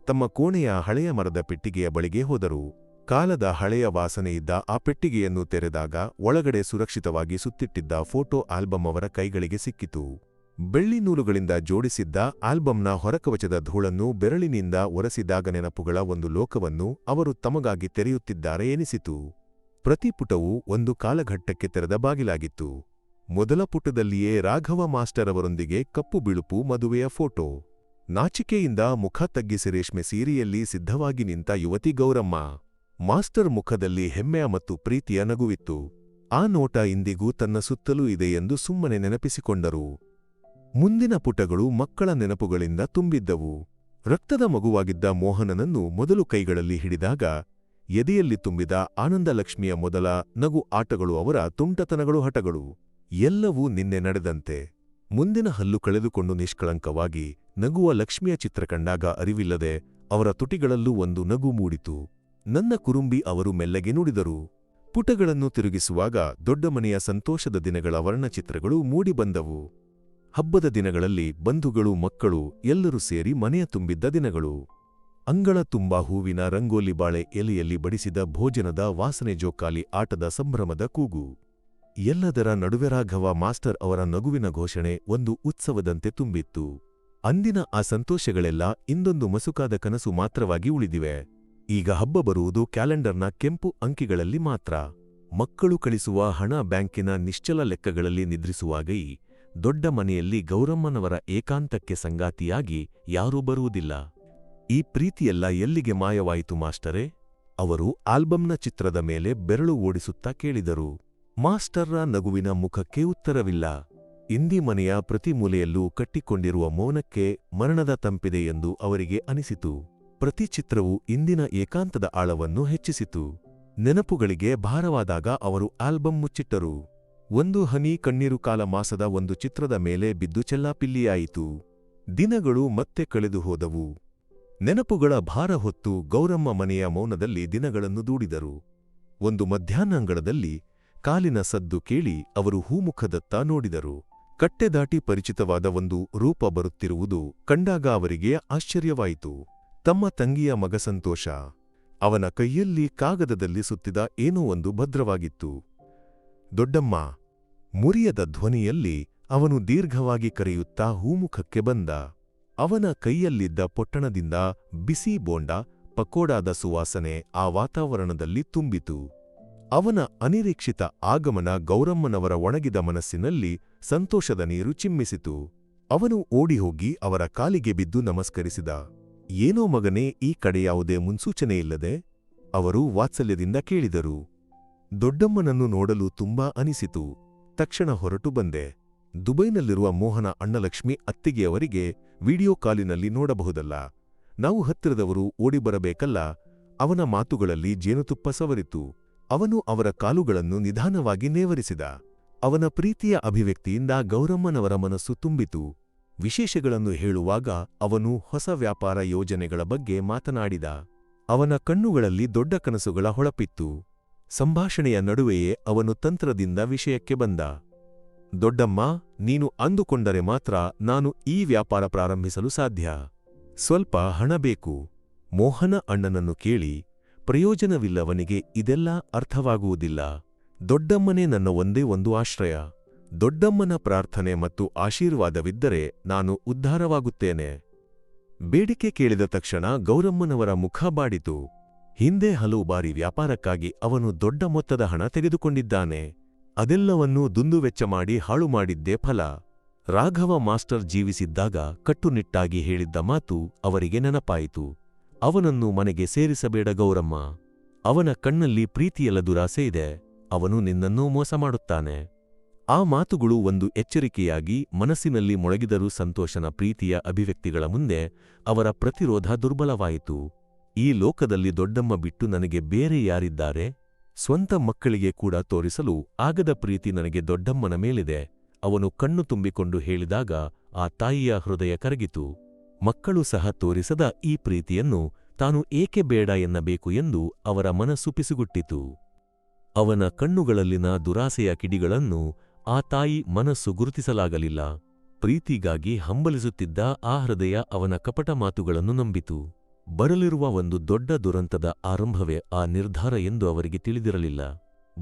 ತಮ್ಮ ಕೋಣೆಯ ಹಳೆಯ ಮರದ ಪೆಟ್ಟಿಗೆಯ ಬಳಿಗೆ ಹೋದರು. ಕಾಲದ ಹಳೆಯ ವಾಸನೆಯಿದ್ದ ಆ ಪೆಟ್ಟಿಗೆಯನ್ನು ತೆರೆದಾಗ ಒಳಗಡೆ ಸುರಕ್ಷಿತವಾಗಿ ಸುತ್ತಿಟ್ಟಿದ್ದ ಫೋಟೋ ಆಲ್ಬಮ್ ಅವರ ಕೈಗಳಿಗೆ ಸಿಕ್ಕಿತು. ಬೆಳ್ಳಿ ನೂಲುಗಳಿಂದ ಜೋಡಿಸಿದ್ದ ಆಲ್ಬಂನ ಹೊರಕವಚದ ಧೂಳನ್ನು ಬೆರಳಿನಿಂದ ಒರೆಸಿದಾಗ ನೆನಪುಗಳ ಒಂದು ಲೋಕವನ್ನು ಅವರು ತಮಗಾಗಿ ತೆರೆಯುತ್ತಿದ್ದಾರೆ ಎನಿಸಿತು. ಪ್ರತಿ ಪುಟವೂ ಒಂದು ಕಾಲಘಟ್ಟಕ್ಕೆ ತೆರೆದ ಬಾಗಿಲಾಗಿತ್ತು. ಮೊದಲ ಪುಟದಲ್ಲಿಯೇ ರಾಘವ ಮಾಸ್ಟರ್ ಅವರೊಂದಿಗೆ ಕಪ್ಪು ಬಿಳುಪು ಮದುವೆಯ ಫೋಟೋ. ನಾಚಿಕೆಯಿಂದ ಮುಖ ತಗ್ಗಿಸಿ ರೇಷ್ಮೆ ಸೀರೆಯಲ್ಲಿ ಸಿದ್ಧವಾಗಿ ನಿಂತ ಯುವತಿ ಗೌರಮ್ಮ. ಮಾಸ್ಟರ್ ಮುಖದಲ್ಲಿ ಹೆಮ್ಮೆಯ ಮತ್ತು ಪ್ರೀತಿಯ ನಗುವಿತ್ತು. ಆ ನೋಟ ಇಂದಿಗೂ ತನ್ನ ಸುತ್ತಲೂ ಇದೆ ಎಂದು ಸುಮ್ಮನೆ ನೆನಪಿಸಿಕೊಂಡರು. ಮುಂದಿನ ಪುಟಗಳು ಮಕ್ಕಳ ನೆನಪುಗಳಿಂದ ತುಂಬಿದ್ದವು. ರಕ್ತದ ಮಗುವಾಗಿದ್ದ ಮೋಹನನನ್ನು ಮೊದಲು ಕೈಗಳಲ್ಲಿ ಹಿಡಿದಾಗ, ಎದೆಯಲ್ಲಿ ತುಂಬಿದ ಆನಂದಲಕ್ಷ್ಮಿಯ ಮೊದಲ ನಗು ಆಟಗಳು ಅವರ ತುಂಟತನಗಳು ಹಟಗಳು. ಎಲ್ಲವೂ ನಿನ್ನೆ ನಡೆದಂತೆ. ಮುಂದಿನ ಹಲ್ಲು ಕಳೆದುಕೊಂಡು ನಿಷ್ಕಳಂಕವಾಗಿ ನಗುವ ಲಕ್ಷ್ಮಿಯ ಚಿತ್ರ ಕಂಡಾಗ ಅರಿವಿಲ್ಲದೆ ಅವರ ತುಟಿಗಳಲ್ಲೂ ಒಂದು ನಗು ಮೂಡಿತು. ನನ್ನ ಕುರುಂಬಿ ಅವರು ಮೆಲ್ಲಗೆ ನುಡಿದರು. ಪುಟಗಳನ್ನು ತಿರುಗಿಸುವಾಗ ದೊಡ್ಡ ಮನೆಯ ಸಂತೋಷದ ದಿನಗಳ ವರ್ಣಚಿತ್ರಗಳು ಮೂಡಿಬಂದವು. ಹಬ್ಬದ ದಿನಗಳಲ್ಲಿ ಬಂಧುಗಳು, ಮಕ್ಕಳು ಎಲ್ಲರೂ ಸೇರಿ ಮನೆಯ ತುಂಬಿದ್ದ ದಿನಗಳು. ಅಂಗಳ ತುಂಬಾ ಹೂವಿನ ರಂಗೋಲಿ ಬಾಳೆ ಎಲೆಯಲ್ಲಿ ಬಡಿಸಿದ ಭೋಜನದ ವಾಸನೆ ಜೋಕಾಲಿ ಆಟದ ಸಂಭ್ರಮದ ಕೂಗು. ಎಲ್ಲದರ ನಡುವೆ ರಾಘವ ಮಾಸ್ಟರ್ ಅವರ ನಗುವಿನ ಘೋಷಣೆ ಒಂದು ಉತ್ಸವದಂತೆ ತುಂಬಿತ್ತು. ಅಂದಿನ ಆ ಸಂತೋಷಗಳೆಲ್ಲ ಇಂದೊಂದು ಮಸುಕಾದ ಕನಸು ಮಾತ್ರವಾಗಿ ಉಳಿದಿವೆ. ಈಗ ಹಬ್ಬ ಬರುವುದು ಕ್ಯಾಲೆಂಡರ್ನ ಕೆಂಪು ಅಂಕಿಗಳಲ್ಲಿ ಮಾತ್ರ. ಮಕ್ಕಳು ಕಳಿಸುವ ಹಣ ಬ್ಯಾಂಕಿನ ನಿಶ್ಚಲ ಲೆಕ್ಕಗಳಲ್ಲಿ ನಿದ್ರಿಸುವಾಗ ದೊಡ್ಡ ಮನೆಯಲ್ಲಿ ಗೌರಮ್ಮನವರ ಏಕಾಂತಕ್ಕೆ ಸಂಗಾತಿಯಾಗಿ ಯಾರೂ ಬರುವುದಿಲ್ಲ. ಈ ಪ್ರೀತಿಯೆಲ್ಲ ಎಲ್ಲಿಗೆ ಮಾಯವಾಯಿತು ಮಾಸ್ಟರೇ? ಅವರು ಆಲ್ಬಂನ ಚಿತ್ರದ ಮೇಲೆ ಬೆರಳು ಓಡಿಸುತ್ತಾ ಕೇಳಿದರು. ಮಾಸ್ಟರ್ರ ನಗುವಿನ ಮುಖಕ್ಕೆ ಉತ್ತರವಿಲ್ಲ. ಇಂದಿ ಮನೆಯ ಪ್ರತಿ ಮೂಲೆಯಲ್ಲೂ ಕಟ್ಟಿಕೊಂಡಿರುವ ಮೌನಕ್ಕೆ ಮರಣದ ತಂಪಿದೆ ಎಂದು ಅವರಿಗೆ ಅನಿಸಿತು. ಪ್ರತಿ ಚಿತ್ರವು ಇಂದಿನ ಏಕಾಂತದ ಆಳವನ್ನು ಹೆಚ್ಚಿಸಿತು. ನೆನಪುಗಳಿಗೆ ಭಾರವಾದಾಗ ಅವರು ಆಲ್ಬಂ ಮುಚ್ಚಿಟ್ಟರು. ಒಂದು ಹನಿ ಕಣ್ಣೀರು ಕಾಲ ಮಾಸದ ಒಂದು ಚಿತ್ರದ ಮೇಲೆ ಬಿದ್ದು ಚೆಲ್ಲಾಪಿಲ್ಲಿಯಾಯಿತು. ದಿನಗಳು ಮತ್ತೆ ಕಳೆದು ಹೋದವು. ನೆನಪುಗಳ ಭಾರ ಹೊತ್ತು ಗೌರಮ್ಮ ಮನೆಯ ಮೌನದಲ್ಲಿ ದಿನಗಳನ್ನು ದೂಡಿದರು. ಒಂದು ಮಧ್ಯಾಹ್ನಾಂಗಳದಲ್ಲಿ ಕಾಲಿನ ಸದ್ದು ಕೇಳಿ ಅವರು ಹೂಮುಖದತ್ತ ನೋಡಿದರು. ಕಟ್ಟೆದಾಟಿ ಪರಿಚಿತವಾದ ಒಂದು ರೂಪ ಬರುತ್ತಿರುವುದು ಕಂಡಾಗ ಅವರಿಗೆ ಆಶ್ಚರ್ಯವಾಯಿತು. ತಮ್ಮ ತಂಗಿಯ ಮಗ ಸಂತೋಷ. ಅವನ ಕೈಯಲ್ಲಿ ಕಾಗದದಲ್ಲಿ ಸುತ್ತಿದ ಏನೋ ಒಂದು ಭದ್ರವಾಗಿತ್ತು. ದೊಡ್ಡಮ್ಮ, ಮುರಿಯದ ಧ್ವನಿಯಲ್ಲಿ ಅವನು ದೀರ್ಘವಾಗಿ ಕರೆಯುತ್ತಾ ಹೂಮುಖಕ್ಕೆ ಬಂದ. ಅವನ ಕೈಯಲ್ಲಿದ್ದ ಪೊಟ್ಟಣದಿಂದ ಬಿಸಿ ಬೋಂಡ, ಪಕೋಡಾದ ಸುವಾಸನೆ ಆ ವಾತಾವರಣದಲ್ಲಿ ತುಂಬಿತು. ಅವನ ಅನಿರೀಕ್ಷಿತ ಆಗಮನ ಗೌರಮ್ಮನವರ ಒಣಗಿದ ಮನಸ್ಸಿನಲ್ಲಿ ಸಂತೋಷದ ನೀರು ಚಿಮ್ಮಿಸಿತು. ಅವನು ಓಡಿಹೋಗಿ ಅವರ ಕಾಲಿಗೆ ಬಿದ್ದು ನಮಸ್ಕರಿಸಿದ. ಏನೋ ಮಗನೇ, ಈ ಕಡೆ ಯಾವುದೇ ಮುನ್ಸೂಚನೆಯಿಲ್ಲದೆ ಅವರು ವಾತ್ಸಲ್ಯದಿಂದ ಕೇಳಿದರು. ದೊಡ್ಡಮ್ಮನನ್ನು ನೋಡಲು ತುಂಬಾ ಅನಿಸಿತು. ತಕ್ಷಣ ಹೊರಟು ಬಂದೆ. ದುಬೈನಲ್ಲಿರುವ ಮೋಹನ ಅಣ್ಣಲಕ್ಷ್ಮಿ ಅತ್ತಿಗೆಯವರಿಗೆ ವಿಡಿಯೋ ಕಾಲಿನಲ್ಲಿ ನೋಡಬಹುದಲ್ಲ. ನಾವು ಹತ್ತಿರದವರು ಓಡಿಬರಬೇಕಲ್ಲ. ಅವನ ಮಾತುಗಳಲ್ಲಿ ಜೇನುತುಪ್ಪ ಸವರಿತು. ಅವನು ಅವರ ಕಾಲುಗಳನ್ನು ನಿಧಾನವಾಗಿ ನೇವರಿಸಿದ. ಅವನ ಪ್ರೀತಿಯ ಅಭಿವ್ಯಕ್ತಿಯಿಂದ ಗೌರಮ್ಮನವರ ಮನಸ್ಸು ತುಂಬಿತು. ವಿಶೇಷಗಳನ್ನು ಹೇಳುವಾಗ ಅವನು ಹೊಸ ವ್ಯಾಪಾರ ಯೋಜನೆಗಳ ಬಗ್ಗೆ ಮಾತನಾಡಿದ. ಅವನ ಕಣ್ಣುಗಳಲ್ಲಿ ದೊಡ್ಡ ಕನಸುಗಳ ಹೊಳಪಿತ್ತು. ಸಂಭಾಷಣೆಯ ನಡುವೆಯೇ ಅವನು ತಂತ್ರದಿಂದ ವಿಷಯಕ್ಕೆ ಬಂದ. ದೊಡ್ಡಮ್ಮ, ನೀನು ಅಂದುಕೊಂಡರೆ ಮಾತ್ರ ನಾನು ಈ ವ್ಯಾಪಾರ ಪ್ರಾರಂಭಿಸಲು ಸಾಧ್ಯ. ಸ್ವಲ್ಪ ಹಣ ಬೇಕು. ಮೋಹನ ಅಣ್ಣನನ್ನು ಕೇಳಿ, ಪ್ರಯೋಜನವಿಲ್ಲವನಿಗೆ ಇದೆಲ್ಲ ಅರ್ಥವಾಗುವುದಿಲ್ಲ. ದೊಡ್ಡಮ್ಮನೇ ನನ್ನ ಒಂದೇ ಒಂದು ಆಶ್ರಯ. ದೊಡ್ಡಮ್ಮನ ಪ್ರಾರ್ಥನೆ ಮತ್ತು ಆಶೀರ್ವಾದವಿದ್ದರೆ ನಾನು ಉದ್ಧಾರವಾಗುತ್ತೇನೆ. ಬೇಡಿಕೆ ಕೇಳಿದ ತಕ್ಷಣ ಗೌರಮ್ಮನವರ ಮುಖ ಬಾಡಿತು. ಹಿಂದೆ ಹಲವು ಬಾರಿ ವ್ಯಾಪಾರಕ್ಕಾಗಿ ಅವನು ದೊಡ್ಡ ಮೊತ್ತದ ಹಣ ತೆಗೆದುಕೊಂಡಿದ್ದಾನೆ. ಅದೆಲ್ಲವನ್ನೂ ದುಂದುವೆಚ್ಚ ಮಾಡಿ ಹಾಳು ಮಾಡಿದ್ದೇ ಫಲ. ರಾಘವ ಮಾಸ್ಟರ್ ಜೀವಿಸಿದ್ದಾಗ ಕಟ್ಟುನಿಟ್ಟಾಗಿ ಹೇಳಿದ್ದ ಮಾತು ಅವರಿಗೆ ನೆನಪಾಯಿತು. ಅವನನ್ನು ಮನೆಗೆ ಸೇರಿಸಬೇಡ ಗೌರಮ್ಮ. ಅವನ ಕಣ್ಣಲ್ಲಿ ಪ್ರೀತಿಯಲ್ಲ ದುರಾಸೆ ಇದೆ. ಅವನು ನಿನ್ನನ್ನೂ ಮೋಸ ಮಾಡುತ್ತಾನೆ. ಆ ಮಾತುಗಳು ಒಂದು ಎಚ್ಚರಿಕೆಯಾಗಿ ಮನಸ್ಸಿನಲ್ಲಿ ಮೊಳಗಿದರೂ ಸಂತೋಷನ ಪ್ರೀತಿಯ ಅಭಿವ್ಯಕ್ತಿಗಳ ಮುಂದೆ ಅವರ ಪ್ರತಿರೋಧ ದುರ್ಬಲವಾಯಿತು. ಈ ಲೋಕದಲ್ಲಿ ದೊಡ್ಡಮ್ಮ ಬಿಟ್ಟು ನನಗೆ ಬೇರೆ ಯಾರಿದ್ದಾರೆ? ಸ್ವಂತ ಮಕ್ಕಳಿಗೆ ಕೂಡ ತೋರಿಸಲು ಆಗದ ಪ್ರೀತಿ ನನಗೆ ದೊಡ್ಡಮ್ಮನ ಮೇಲಿದೆ. ಅವನು ಕಣ್ಣು ತುಂಬಿಕೊಂಡು ಹೇಳಿದಾಗ ಆ ತಾಯಿಯ ಹೃದಯ ಕರಗಿತು. ಮಕ್ಕಳು ಸಹ ತೋರಿಸದ ಈ ಪ್ರೀತಿಯನ್ನು ತಾನು ಏಕೆ ಬೇಡ ಎನ್ನಬೇಕು ಎಂದು ಅವರ ಮನಸ್ಸು ಪಿಸುಗುಟ್ಟಿತು. ಅವನ ಕಣ್ಣುಗಳಲ್ಲಿನ ದುರಾಸೆಯ ಕಿಡಿಗಳನ್ನು ಆ ತಾಯಿ ಮನಸ್ಸು ಗುರುತಿಸಲಾಗಲಿಲ್ಲ. ಪ್ರೀತಿಗಾಗಿ ಹಂಬಲಿಸುತ್ತಿದ್ದ ಆ ಹೃದಯ ಅವನ ಕಪಟ ಮಾತುಗಳನ್ನು ನಂಬಿತು. ಬರಲಿರುವ ಒಂದು ದೊಡ್ಡ ದುರಂತದ ಆರಂಭವೇ ಆ ನಿರ್ಧಾರ ಎಂದು ಅವರಿಗೆ ತಿಳಿದಿರಲಿಲ್ಲ.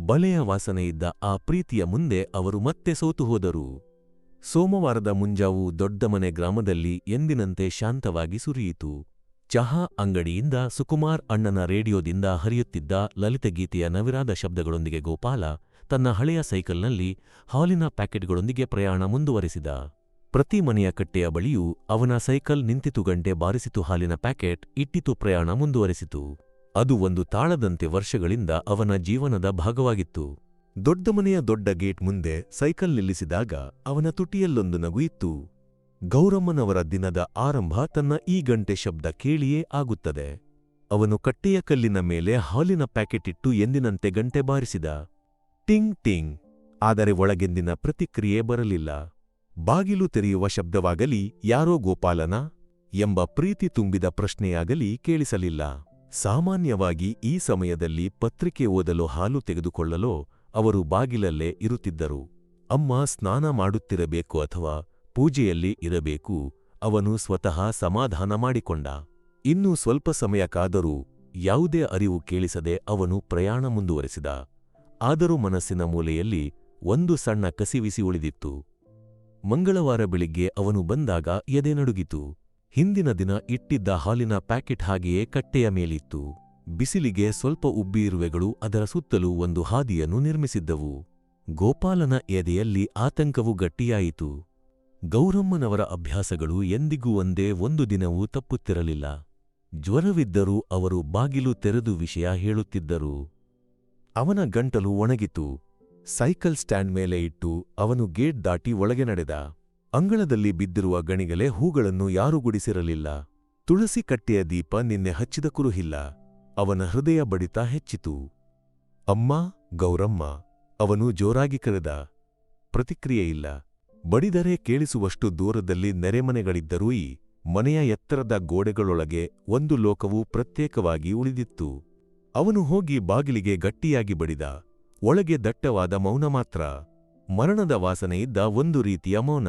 ಬಲೆಯ ವಾಸನೆಯಿದ್ದ ಆ ಪ್ರೀತಿಯ ಮುಂದೆ ಅವರು ಮತ್ತೆ ಸೋತು ಹೋದರು. ಸೋಮವಾರದ ಮುಂಜಾವು ದೊಡ್ಡಮನೆ ಗ್ರಾಮದಲ್ಲಿ ಎಂದಿನಂತೆ ಶಾಂತವಾಗಿ ಸುರಿಯಿತು. ಚಹಾ ಅಂಗಡಿಯಿಂದ ಸುಕುಮಾರ್ ಅಣ್ಣನ ರೇಡಿಯೋದಿಂದ ಹರಿಯುತ್ತಿದ್ದ ಲಲಿತಗೀತೆಯ ನವಿರಾದ ಶಬ್ದಗಳೊಂದಿಗೆ ಗೋಪಾಲ ತನ್ನ ಹಳೆಯ ಸೈಕಲ್ನಲ್ಲಿ ಹಾಲಿನ ಪ್ಯಾಕೆಟ್ಗಳೊಂದಿಗೆ ಪ್ರಯಾಣ ಮುಂದುವರೆಸಿದ. ಪ್ರತಿ ಮನೆಯ ಕಟ್ಟೆಯ ಬಳಿಯೂ ಅವನ ಸೈಕಲ್ ನಿಂತಿತು ಗಂಟೆ ಬಾರಿಸಿತು ಹಾಲಿನ ಪ್ಯಾಕೆಟ್ ಇಟ್ಟಿತು ಪ್ರಯಾಣ ಮುಂದುವರೆಸಿತು. ಅದು ಒಂದು ತಾಳದಂತೆ ವರ್ಷಗಳಿಂದ ಅವನ ಜೀವನದ ಭಾಗವಾಗಿತ್ತು. ದೊಡ್ಡ ಮನೆಯ ದೊಡ್ಡ ಗೇಟ್ ಮುಂದೆ ಸೈಕಲ್ ನಿಲ್ಲಿಸಿದಾಗ ಅವನ ತುಟಿಯಲ್ಲೊಂದು ನಗು ಇತ್ತು. ಗೌರಮ್ಮನವರ ದಿನದ ಆರಂಭ ತನ್ನ ಈ ಗಂಟೆ ಶಬ್ದ ಕೇಳಿಯೇ ಆಗುತ್ತದೆ. ಅವನು ಕಟ್ಟೆಯ ಕಲ್ಲಿನ ಮೇಲೆ ಹಾಲಿನ ಪ್ಯಾಕೆಟ್ ಇಟ್ಟು ಎಂದಿನಂತೆ ಗಂಟೆ ಬಾರಿಸಿದ. ಟಿಂಗ್ ಟಿಂಗ್. ಆದರೆ ಒಳಗೆಂದಿನ ಪ್ರತಿಕ್ರಿಯೆ ಬರಲಿಲ್ಲ. ಬಾಗಿಲು ತೆರೆಯುವ ಶಬ್ದವಾಗಲಿ, ಯಾರೋ ಗೋಪಾಲನ ಎಂಬ ಪ್ರೀತಿ ತುಂಬಿದ ಪ್ರಶ್ನೆಯಾಗಲಿ ಕೇಳಿಸಲಿಲ್ಲ. ಸಾಮಾನ್ಯವಾಗಿ ಈ ಸಮಯದಲ್ಲಿ ಪತ್ರಿಕೆ ಓದಲು ಹಾಲು ತೆಗೆದುಕೊಳ್ಳಲೋ, ಅವರು ಬಾಗಿಲಲ್ಲೇ ಇರುತ್ತಿದ್ದರು. ಅಮ್ಮ ಸ್ನಾನ ಮಾಡುತ್ತಿರಬೇಕು ಅಥವಾ ಪೂಜೆಯಲ್ಲಿ ಇರಬೇಕು, ಅವನು ಸ್ವತಃ ಸಮಾಧಾನ ಮಾಡಿಕೊಂಡ. ಇನ್ನೂ ಸ್ವಲ್ಪ ಸಮಯ ಕಾದರೂ ಯಾವುದೇ ಅರಿವು ಕೇಳಿಸದೆ ಅವನು ಪ್ರಯಾಣ ಮುಂದುವರೆಸಿದ. ಆದರೂ ಮನಸ್ಸಿನ ಮೂಲೆಯಲ್ಲಿ ಒಂದು ಸಣ್ಣ ಕಸಿವಿಸಿ ಉಳಿದಿತ್ತು. ಮಂಗಳವಾರ ಬೆಳಿಗ್ಗೆ ಅವನು ಬಂದಾಗ ಎದೆ ನಡುಗಿತು. ಹಿಂದಿನ ದಿನ ಇಟ್ಟಿದ್ದ ಹಾಲಿನ ಪ್ಯಾಕೆಟ್ ಹಾಗೆಯೇ ಕಟ್ಟೆಯ ಮೇಲಿತ್ತು. ಬಿಸಿಲಿಗೆ ಸ್ವಲ್ಪ ಉಬ್ಬಿಯಿರುವೆಗಳು ಅದರ ಸುತ್ತಲೂ ಒಂದು ಹಾದಿಯನ್ನು ನಿರ್ಮಿಸಿದ್ದವು. ಗೋಪಾಲನ ಎದೆಯಲ್ಲಿ ಆತಂಕವು ಗಟ್ಟಿಯಾಯಿತು. ಗೌರಮ್ಮನವರ ಅಭ್ಯಾಸಗಳು ಎಂದಿಗೂ ಒಂದೇ ಒಂದು ದಿನವೂ ತಪ್ಪುತ್ತಿರಲಿಲ್ಲ. ಜ್ವರವಿದ್ದರೂ ಅವರು ಬಾಗಿಲು ತೆರೆದು ವಿಷಯ ಹೇಳುತ್ತಿದ್ದರು. ಅವನ ಗಂಟಲು ಒಣಗಿತು. ಸೈಕಲ್ ಸ್ಟ್ಯಾಂಡ್ ಮೇಲೆ ಇಟ್ಟು ಅವನು ಗೇಟ್ ದಾಟಿ ಒಳಗೆ ನಡೆದ. ಅಂಗಳದಲ್ಲಿ ಬಿದ್ದಿರುವ ಗಣಿಗಲೆ ಹೂಗಳನ್ನು ಯಾರೂ ಗುಡಿಸಿರಲಿಲ್ಲ. ತುಳಸಿ ಕಟ್ಟೆಯ ದೀಪ ನಿನ್ನೆ ಹಚ್ಚಿದ ಕುರುಹಿಲ್ಲ. ಅವನ ಹೃದಯ ಬಡಿತ ಹೆಚ್ಚಿತು. ಅಮ್ಮ, ಗೌರಮ್ಮ, ಅವನು ಜೋರಾಗಿ ಕರೆದ. ಪ್ರತಿಕ್ರಿಯೆಯಿಲ್ಲ ಬಡಿದರೆ ಕೇಳಿಸುವಷ್ಟು ದೂರದಲ್ಲಿ ನೆರೆಮನೆಗಳಿದ್ದರೂ ಈ ಮನೆಯ ಎತ್ತರದ ಗೋಡೆಗಳೊಳಗೆ ಒಂದು ಲೋಕವು ಪ್ರತ್ಯೇಕವಾಗಿ ಉಳಿದಿತ್ತು. ಅವನು ಹೋಗಿ ಬಾಗಿಲಿಗೆ ಗಟ್ಟಿಯಾಗಿ ಬಡಿದ. ಒಳಗೆ ದಟ್ಟವಾದ ಮೌನ ಮಾತ್ರ. ಮರಣದ ವಾಸನೆಯಿದ್ದ ಒಂದು ರೀತಿಯ ಮೌನ.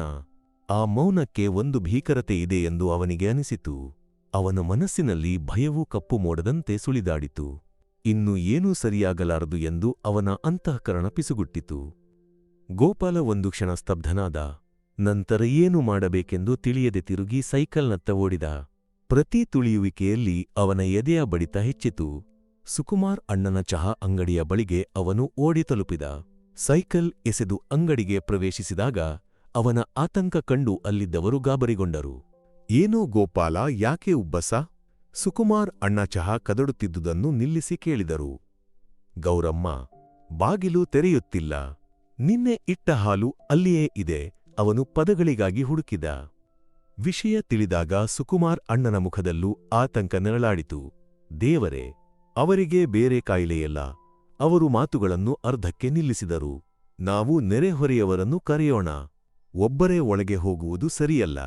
ಆ ಮೌನಕ್ಕೆ ಒಂದು ಭೀಕರತೆ ಇದೆ ಎಂದು ಅವನಿಗೆ ಅನಿಸಿತು. ಅವನ ಮನಸ್ಸಿನಲ್ಲಿ ಭಯವೂ ಕಪ್ಪು ಮೋಡದಂತೆ ಸುಳಿದಾಡಿತು. ಇನ್ನು ಏನೂ ಸರಿಯಾಗಲಾರದು ಎಂದು ಅವನ ಅಂತಃಕರಣ ಪಿಸುಗುಟ್ಟಿತು. ಗೋಪಾಲ ಒಂದು ಕ್ಷಣ ಸ್ತಬ್ಧನಾದ. ನಂತರ ಏನು ಮಾಡಬೇಕೆಂದು ತಿಳಿಯದೆ ತಿರುಗಿ ಸೈಕಲ್ನತ್ತ ಓಡಿದ. ಪ್ರತಿ ತುಳಿಯುವಿಕೆಯಲ್ಲಿ ಅವನ ಎದೆಯ ಬಡಿತ ಹೆಚ್ಚಿತು. ಸುಕುಮಾರ್ ಅಣ್ಣನ ಚಹಾ ಅಂಗಡಿಯ ಬಳಿಗೆ ಅವನು ಓಡಿ ತಲುಪಿದ. ಸೈಕಲ್ ಎಸೆದು ಅಂಗಡಿಗೆ ಪ್ರವೇಶಿಸಿದಾಗ ಅವನ ಆತಂಕ ಕಂಡು ಅಲ್ಲಿದ್ದವರು ಗಾಬರಿಗೊಂಡರು. ಏನೋ ಗೋಪಾಲ, ಯಾಕೆ ಉಬ್ಬಸ? ಸುಕುಮಾರ್ ಅಣ್ಣ ಚಹಾ ಕದಡುತ್ತಿದ್ದುದನ್ನು ನಿಲ್ಲಿಸಿ ಕೇಳಿದರು. ಗೌರಮ್ಮ, ಬಾಗಿಲು ತೆರೆಯುತ್ತಿಲ್ಲ. ನಿನ್ನೆ ಇಟ್ಟ ಹಾಲು ಅಲ್ಲಿಯೇ ಇದೆ, ಅವನು ಪದಗಳಿಗಾಗಿ ಹುಡುಕಿದ. ವಿಷಯ ತಿಳಿದಾಗ ಸುಕುಮಾರ್ ಅಣ್ಣನ ಮುಖದಲ್ಲೂ ಆತಂಕ ನೆರಳಾಡಿತು. ದೇವರೇ ಅವರಿಗೆ ಬೇರೆ ಕಾಯಿಲೆಯಲ್ಲ, ಅವರು ಮಾತುಗಳನ್ನು ಅರ್ಧಕ್ಕೆ ನಿಲ್ಲಿಸಿದರು. ನಾವು ನೆರೆಹೊರೆಯವರನ್ನು ಕರೆಯೋಣ, ಒಬ್ಬರೇ ಒಳಗೆ ಹೋಗುವುದು ಸರಿಯಲ್ಲ,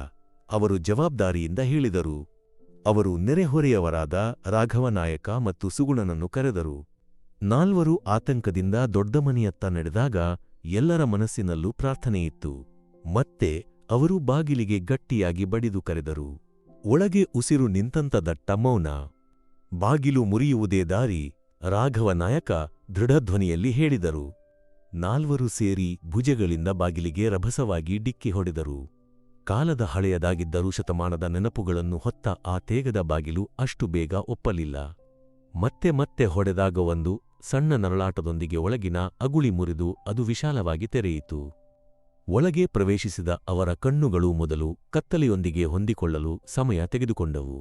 ಅವರು ಜವಾಬ್ದಾರಿಯಿಂದ ಹೇಳಿದರು. ಅವರು ನೆರೆಹೊರೆಯವರಾದ ರಾಘವನಾಯಕ ಮತ್ತು ಸುಗುಣನನ್ನು ಕರೆದರು. ನಾಲ್ವರು ಆತಂಕದಿಂದ ದೊಡ್ಡ ಮನೆಯತ್ತ ನಡೆದಾಗ ಎಲ್ಲರ ಮನಸ್ಸಿನಲ್ಲೂ ಪ್ರಾರ್ಥನೆಯಿತ್ತು. ಮತ್ತೆ ಅವರು ಬಾಗಿಲಿಗೆ ಗಟ್ಟಿಯಾಗಿ ಬಡಿದು ಕರೆದರು. ಒಳಗೆ ಉಸಿರು ನಿಂತಂತ ದಟ್ಟ ಮೌನ. ಬಾಗಿಲು ಮುರಿಯುವುದೇ ದಾರಿ ರಾಘವ ನಾಯಕ ದೃಢಧ್ವನಿಯಲ್ಲಿ ಹೇಳಿದರು. ನಾಲ್ವರು ಸೇರಿ ಭುಜಗಳಿಂದ ಬಾಗಿಲಿಗೆ ರಭಸವಾಗಿ ಡಿಕ್ಕಿ ಹೊಡೆದರು. ಕಾಲದ ಹಳೆಯದಾಗಿದ್ದರೂ ಶತಮಾನದ ನೆನಪುಗಳನ್ನು ಹೊತ್ತ ಆ ತೇಗದ ಬಾಗಿಲು ಅಷ್ಟು ಬೇಗ ಒಪ್ಪಲಿಲ್ಲ. ಮತ್ತೆ ಮತ್ತೆ ಹೊಡೆದಾಗ ಒಂದು ಸಣ್ಣ ನರಳಾಟದೊಂದಿಗೆ ಒಳಗಿನ ಅಗುಳಿ ಮುರಿದು ಅದು ವಿಶಾಲವಾಗಿ ತೆರೆಯಿತು. ಒಳಗೆ ಪ್ರವೇಶಿಸಿದ ಅವರ ಕಣ್ಣುಗಳು ಮೊದಲು ಕತ್ತಲೆಯೊಂದಿಗೆ ಹೊಂದಿಕೊಳ್ಳಲು ಸಮಯ ತೆಗೆದುಕೊಂಡವು.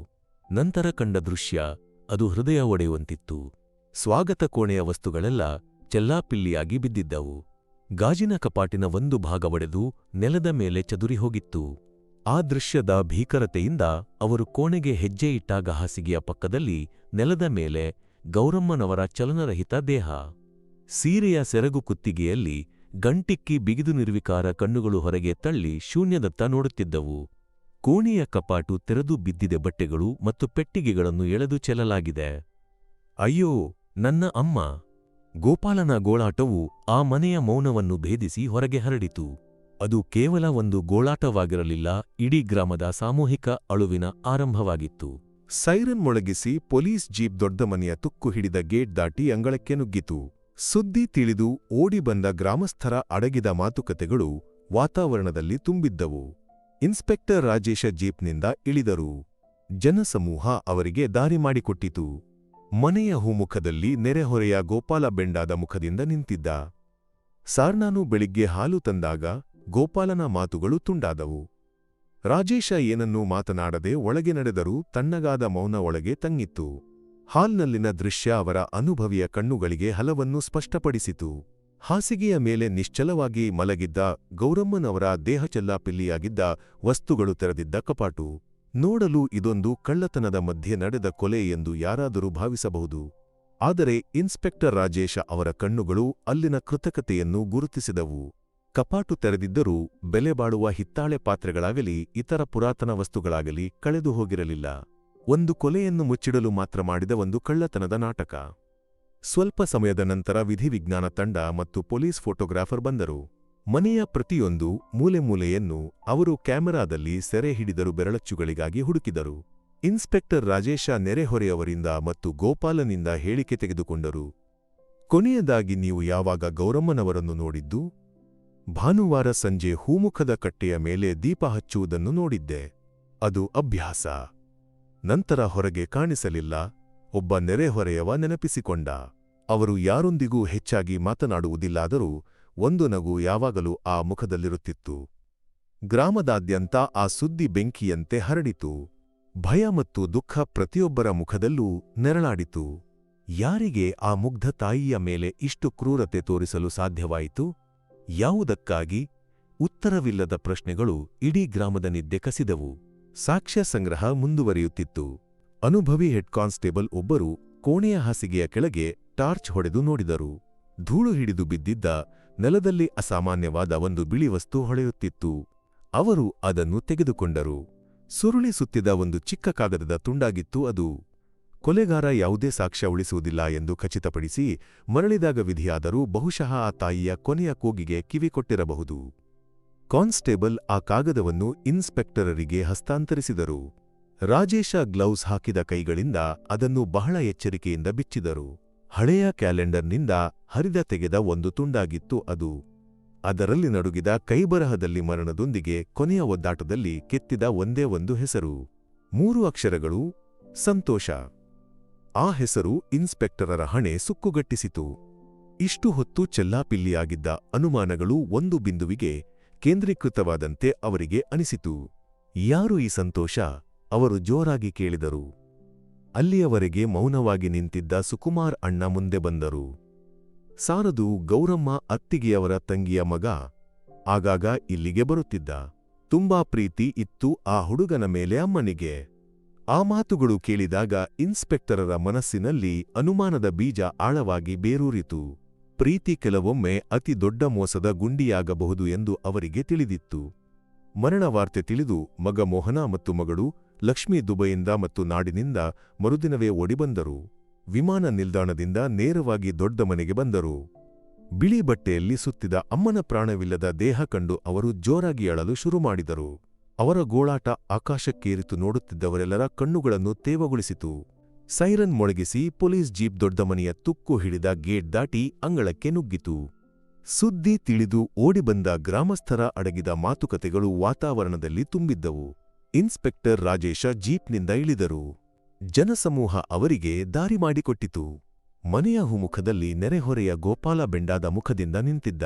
ನಂತರ ಕಂಡ ದೃಶ್ಯ ಅದು ಹೃದಯ ಒಡೆಯುವಂತಿತ್ತು. ಸ್ವಾಗತ ಕೋಣೆಯ ವಸ್ತುಗಳೆಲ್ಲ ಚೆಲ್ಲಾಪಿಲ್ಲಿಯಾಗಿ ಬಿದ್ದಿದ್ದವು. ಗಾಜಿನ ಕಪಾಟಿನ ಒಂದು ಭಾಗ ಒಡೆದು ನೆಲದ ಮೇಲೆ ಚದುರಿ ಹೋಗಿತ್ತು. ಆ ದೃಶ್ಯದ ಭೀಕರತೆಯಿಂದ ಅವರು ಕೋಣೆಗೆ ಹೆಜ್ಜೆ ಇಟ್ಟಾಗ ಹಾಸಿಗೆಯ ಪಕ್ಕದಲ್ಲಿ ನೆಲದ ಮೇಲೆ ಗೌರಮ್ಮನವರ ಚಲನರಹಿತ ದೇಹ. ಸೀರೆಯ ಸೆರಗು ಕುತ್ತಿಗೆಯಲ್ಲಿ ಗಂಟಿಕ್ಕಿ ಬಿಗಿದು ನಿರ್ವಿಕಾರ ಕಣ್ಣುಗಳು ಹೊರಗೆ ತಳ್ಳಿ ಶೂನ್ಯದತ್ತ ನೋಡುತ್ತಿದ್ದವು. ಕೋಣೆಯ ಕಪಾಟು ತೆರೆದು ಬಿದ್ದಿದೆ ಬಟ್ಟೆಗಳು ಮತ್ತು ಪೆಟ್ಟಿಗೆಗಳನ್ನು ಎಳೆದು ಚೆಲ್ಲಲಾಗಿದೆ. ಅಯ್ಯೋ, ನನ್ನ ಅಮ್ಮ! ಗೋಪಾಲನ ಗೋಳಾಟವು ಆ ಮನೆಯ ಮೌನವನ್ನು ಭೇದಿಸಿ ಹೊರಗೆ ಹರಡಿತು. ಅದು ಕೇವಲ ಒಂದು ಗೋಳಾಟವಾಗಿರಲಿಲ್ಲ, ಇಡೀ ಗ್ರಾಮದ ಸಾಮೂಹಿಕ ಅಳುವಿನ ಆರಂಭವಾಗಿತ್ತು. ಸೈರನ್ ಮೊಳಗಿಸಿ ಪೊಲೀಸ್ ಜೀಪ್ ದೊಡ್ಡ ಮನೆಯ ತುಕ್ಕು ಹಿಡಿದ ಗೇಟ್ ದಾಟಿ ಅಂಗಳಕ್ಕೆ ನುಗ್ಗಿತು. ಸುದ್ದಿ ತಿಳಿದು ಓಡಿ ಬಂದ ಗ್ರಾಮಸ್ಥರ ಅಡಗಿದ ಮಾತುಕತೆಗಳು ವಾತಾವರಣದಲ್ಲಿ ತುಂಬಿದ್ದವು. ಇನ್ಸ್ಪೆಕ್ಟರ್ ರಾಜೇಶ ಜೀಪ್ನಿಂದ ಇಳಿದರು. ಜನಸಮೂಹ ಅವರಿಗೆ ದಾರಿ ಮಾಡಿಕೊಟ್ಟಿತು. ಮನೆಯ ಹೂಮುಖದಲ್ಲಿ ನೆರೆಹೊರೆಯ ಗೋಪಾಲ ಬೆಂಡಾದ ಮುಖದಿಂದ ನಿಂತಿದ್ದ. ಸಾರ್ನಾನು ಬೆಳಿಗ್ಗೆ ಹಾಲು ತಂದಾಗ ಗೋಪಾಲನ ಮಾತುಗಳು ತುಂಡಾದವು. ರಾಜೇಶ ಏನನ್ನೂ ಮಾತನಾಡದೆ ಒಳಗೆ ನಡೆದರೂ ತಣ್ಣಗಾದ ಮೌನ ಒಳಗೆ ತಂಗಿತ್ತು. ಹಾಲ್ನಲ್ಲಿನ ದೃಶ್ಯ ಅವರ ಅನುಭವಿಯ ಕಣ್ಣುಗಳಿಗೆ ಹಲವನ್ನು ಸ್ಪಷ್ಟಪಡಿಸಿತು. ಹಾಸಿಗೆಯ ಮೇಲೆ ನಿಶ್ಚಲವಾಗಿ ಮಲಗಿದ್ದ ಗೌರಮ್ಮನವರ ದೇಹಚೆಲ್ಲಾಪಿಲ್ಲಿಯಾಗಿದ್ದ ವಸ್ತುಗಳು ತೆರೆದಿದ್ದ ಕಪಾಟು. ನೋಡಲು ಇದೊಂದು ಕಳ್ಳತನದ ಮಧ್ಯೆ ನಡೆದ ಕೊಲೆ ಎಂದು ಯಾರಾದರೂ ಭಾವಿಸಬಹುದು. ಆದರೆ ಇನ್ಸ್ಪೆಕ್ಟರ್ ರಾಜೇಶ ಅವರ ಕಣ್ಣುಗಳು ಅಲ್ಲಿನ ಕೃತಕತೆಯನ್ನು ಗುರುತಿಸಿದವು. ಕಪಾಟು ತೆರೆದಿದ್ದರೂ ಬೆಲೆ ಬಾಳುವ ಹಿತ್ತಾಳೆ ಪಾತ್ರೆಗಳಾಗಲಿ, ಇತರ ಪುರಾತನ ವಸ್ತುಗಳಾಗಲಿ ಕಳೆದು ಹೋಗಿರಲಿಲ್ಲ ಒಂದು ಕೊಲೆಯನ್ನು ಮುಚ್ಚಿಡಲು ಮಾತ್ರ ಮಾಡಿದ ಒಂದು ಕಳ್ಳತನದ ನಾಟಕ. ಸ್ವಲ್ಪ ಸಮಯದ ನಂತರ ವಿಧಿವಿಜ್ಞಾನ ತಂಡ ಮತ್ತು ಪೊಲೀಸ್ ಫೋಟೋಗ್ರಾಫರ್ ಬಂದರು. ಮನೆಯ ಪ್ರತಿಯೊಂದು ಮೂಲೆ ಮೂಲೆಯನ್ನು ಅವರು ಕ್ಯಾಮೆರಾದಲ್ಲಿ ಸೆರೆ ಹಿಡಿದರು ಬೆರಳಚ್ಚುಗಳಿಗಾಗಿ ಹುಡುಕಿದರು. ಇನ್ಸ್ಪೆಕ್ಟರ್ ರಾಜೇಶ ನೆರೆಹೊರೆಯವರಿಂದ ಮತ್ತು ಗೋಪಾಲನಿಂದ ಹೇಳಿಕೆ ತೆಗೆದುಕೊಂಡರು. ಕೊನೆಯದಾಗಿ ನೀವು ಯಾವಾಗ ಗೌರಮ್ಮನವರನ್ನು ನೋಡಿದ್ದು? ಭಾನುವಾರ ಸಂಜೆ ಹೂಮುಖದ ಕಟ್ಟೆಯ ಮೇಲೆ ದೀಪ ಹಚ್ಚುವುದನ್ನು ನೋಡಿದ್ದೆ. ಅದು ಅಭ್ಯಾಸ. ನಂತರ ಹೊರಗೆ ಕಾಣಿಸಲಿಲ್ಲ. ಒಬ್ಬ ನೆರೆಹೊರೆಯವ ನೆನಪಿಸಿಕೊಂಡ. ಅವರು ಯಾರೊಂದಿಗೂ ಹೆಚ್ಚಾಗಿ ಮಾತನಾಡುವುದಿಲ್ಲಾದರೂ ಒಂದು ನಗು ಯಾವಾಗಲೂ ಆ ಮುಖದಲ್ಲಿರುತ್ತಿತ್ತು. ಗ್ರಾಮದಾದ್ಯಂತ ಆ ಸುದ್ದಿ ಬೆಂಕಿಯಂತೆ ಹರಡಿತು. ಭಯ ಮತ್ತು ದುಃಖ ಪ್ರತಿಯೊಬ್ಬರ ಮುಖದಲ್ಲೂ ನೆರಳಾಡಿತು. ಯಾರಿಗೆ ಆ ಮುಗ್ಧ ತಾಯಿಯ ಮೇಲೆ ಇಷ್ಟು ಕ್ರೂರತೆ ತೋರಿಸಲು ಸಾಧ್ಯವಾಯಿತು? ಯಾವುದಕ್ಕಾಗಿ? ಉತ್ತರವಿಲ್ಲದ ಪ್ರಶ್ನೆಗಳು ಇಡೀ ಗ್ರಾಮದ ನಿದ್ದೆ ಕಸಿದವು. ಸಾಕ್ಷ್ಯ ಸಂಗ್ರಹ ಮುಂದುವರಿಯುತ್ತಿತ್ತು. ಅನುಭವಿ ಹೆಡ್ ಕಾನ್ಸ್ಟೇಬಲ್ ಒಬ್ಬರು ಕೋಣೆಯ ಹಾಸಿಗೆಯ ಕೆಳಗೆ ಟಾರ್ಚ್ ಹೊಡೆದು ನೋಡಿದರು. ಧೂಳು ಹಿಡಿದು ಬಿದ್ದಿದ್ದ ನೆಲದಲ್ಲಿ ಅಸಾಮಾನ್ಯವಾದ ಒಂದು ಬಿಳಿ ವಸ್ತು ಹೊಳೆಯುತ್ತಿತ್ತು. ಅವರು ಅದನ್ನು ತೆಗೆದುಕೊಂಡರು. ಸುರುಳಿ ಸುತ್ತಿದ ಒಂದು ಚಿಕ್ಕ ಕಾಗದದ ತುಂಡಾಗಿತ್ತು ಅದು. ಕೊಲೆಗಾರ ಯಾವುದೇ ಸಾಕ್ಷ್ಯ ಉಳಿಸುವುದಿಲ್ಲ ಎಂದು ಖಚಿತಪಡಿಸಿ ಮರಳಿದಾಗ ವಿಧಿಯಾದರೂ ಬಹುಶಃ ಆ ತಾಯಿಯ ಕೊನೆಯ ಕೂಗಿಗೆ ಕಿವಿಕೊಟ್ಟಿರಬಹುದು ಕಾನ್ಸ್ಟೇಬಲ್ ಆ ಕಾಗದವನ್ನು ಇನ್ಸ್ಪೆಕ್ಟರರಿಗೆ ಹಸ್ತಾಂತರಿಸಿದರು. ರಾಜೇಶ ಗ್ಲೌಸ್ ಹಾಕಿದ ಕೈಗಳಿಂದ ಅದನ್ನು ಬಹಳ ಎಚ್ಚರಿಕೆಯಿಂದ ಬಿಚ್ಚಿದರು. ಹಳೆಯ ಕ್ಯಾಲೆಂಡರ್ನಿಂದ ಹರಿದ ತೆಗೆದ ಒಂದು ತುಂಡಾಗಿತ್ತು ಅದು. ಅದರಲ್ಲಿ ನಡುಗಿದ ಕೈಬರಹದಲ್ಲಿ ಮರಣದೊಂದಿಗೆ ಕೊನೆಯ ಒದ್ದಾಟದಲ್ಲಿ ಕೆತ್ತಿದ ಒಂದೇ ಒಂದು ಹೆಸರು. ಮೂರು ಅಕ್ಷರಗಳು, ಸಂತೋಷ. ಆ ಹೆಸರು ಇನ್ಸ್ಪೆಕ್ಟರರ ಹಣೆ ಸುಕ್ಕುಗಟ್ಟಿಸಿತು. ಇಷ್ಟು ಹೊತ್ತು ಚೆಲ್ಲಾಪಿಲ್ಲಿಯಾಗಿದ್ದ ಅನುಮಾನಗಳು ಒಂದು ಬಿಂದುವಿಗೆ ಕೇಂದ್ರೀಕೃತವಾದಂತೆ ಅವರಿಗೆ ಅನಿಸಿತು. ಯಾರು ಈ ಸಂತೋಷ? ಅವರು ಜೋರಾಗಿ ಕೇಳಿದರು. ಅಲ್ಲಿಯವರೆಗೆ ಮೌನವಾಗಿ ನಿಂತಿದ್ದ ಸುಕುಮಾರ್ ಅಣ್ಣ ಮುಂದೆ ಬಂದರು. ಸಾರದು ಗೌರಮ್ಮ ಅತ್ತಿಗೆಯವರ ತಂಗಿಯ ಮಗ ಆಗಾಗ ಇಲ್ಲಿಗೆ ಬರುತ್ತಿದ್ದ. ತುಂಬಾ ಪ್ರೀತಿ ಇತ್ತು ಆ ಹುಡುಗನ ಮೇಲೆ ಅಮ್ಮನಿಗೆ. ಆ ಮಾತುಗಳು ಕೇಳಿದಾಗ ಇನ್ಸ್ಪೆಕ್ಟರರ ಮನಸ್ಸಿನಲ್ಲಿ ಅನುಮಾನದ ಬೀಜ ಆಳವಾಗಿ ಬೇರೂರಿತು. ಪ್ರೀತಿ ಕೆಲವೊಮ್ಮೆ ಅತಿ ದೊಡ್ಡ ಮೋಸದ ಗುಂಡಿಯಾಗಬಹುದು ಎಂದು ಅವರಿಗೆ ತಿಳಿದಿತ್ತು. ಮರಣವಾರ್ತೆ ತಿಳಿದು ಮಗ ಮೋಹನ ಮತ್ತು ಮಗಳು ಲಕ್ಷ್ಮೀ ದುಬೈಯಿಂದ ಮತ್ತು ನಾಡಿನಿಂದ ಮರುದಿನವೇ ಓಡಿಬಂದರು. ವಿಮಾನ ನಿಲ್ದಾಣದಿಂದ ನೇರವಾಗಿ ದೊಡ್ಡ ಮನೆಗೆ ಬಂದರು. ಬಿಳಿ ಬಟ್ಟೆಯಲ್ಲಿ ಸುತ್ತಿದ ಅಮ್ಮನ ಪ್ರಾಣವಿಲ್ಲದ ದೇಹ ಕಂಡು ಅವರು ಜೋರಾಗಿ ಅಳಲು ಶುರುಮಾಡಿದರು ಅವರ ಗೋಳಾಟ ಆಕಾಶಕ್ಕೇರಿತು ನೋಡುತ್ತಿದ್ದವರೆಲ್ಲರ ಕಣ್ಣುಗಳನ್ನು ತೇವಗೊಳಿಸಿತು. ಸೈರನ್ ಮೊಳಗಿಸಿ ಪೊಲೀಸ್ ಜೀಪ್ ದೊಡ್ಡ ಮನೆಯ ತುಕ್ಕು ಹಿಡಿದ ಗೇಟ್ ದಾಟಿ ಅಂಗಳಕ್ಕೆ ನುಗ್ಗಿತು. ಸುದ್ದಿ ತಿಳಿದು ಓಡಿಬಂದ ಗ್ರಾಮಸ್ಥರ ಅಡಗಿದ ಮಾತುಕತೆಗಳು ವಾತಾವರಣದಲ್ಲಿ ತುಂಬಿದ್ದವು. ಇನ್ಸ್ಪೆಕ್ಟರ್ ರಾಜೇಶ ಜೀಪ್ನಿಂದ ಇಳಿದರು. ಜನಸಮೂಹ ಅವರಿಗೆ ದಾರಿ ಮಾಡಿಕೊಟ್ಟಿತು. ಮನೆಯ ಹುಮುಖದಲ್ಲಿ ನೆರೆಹೊರೆಯ ಗೋಪಾಲ ಬೆಂಡಾದ ಮುಖದಿಂದ ನಿಂತಿದ್ದ.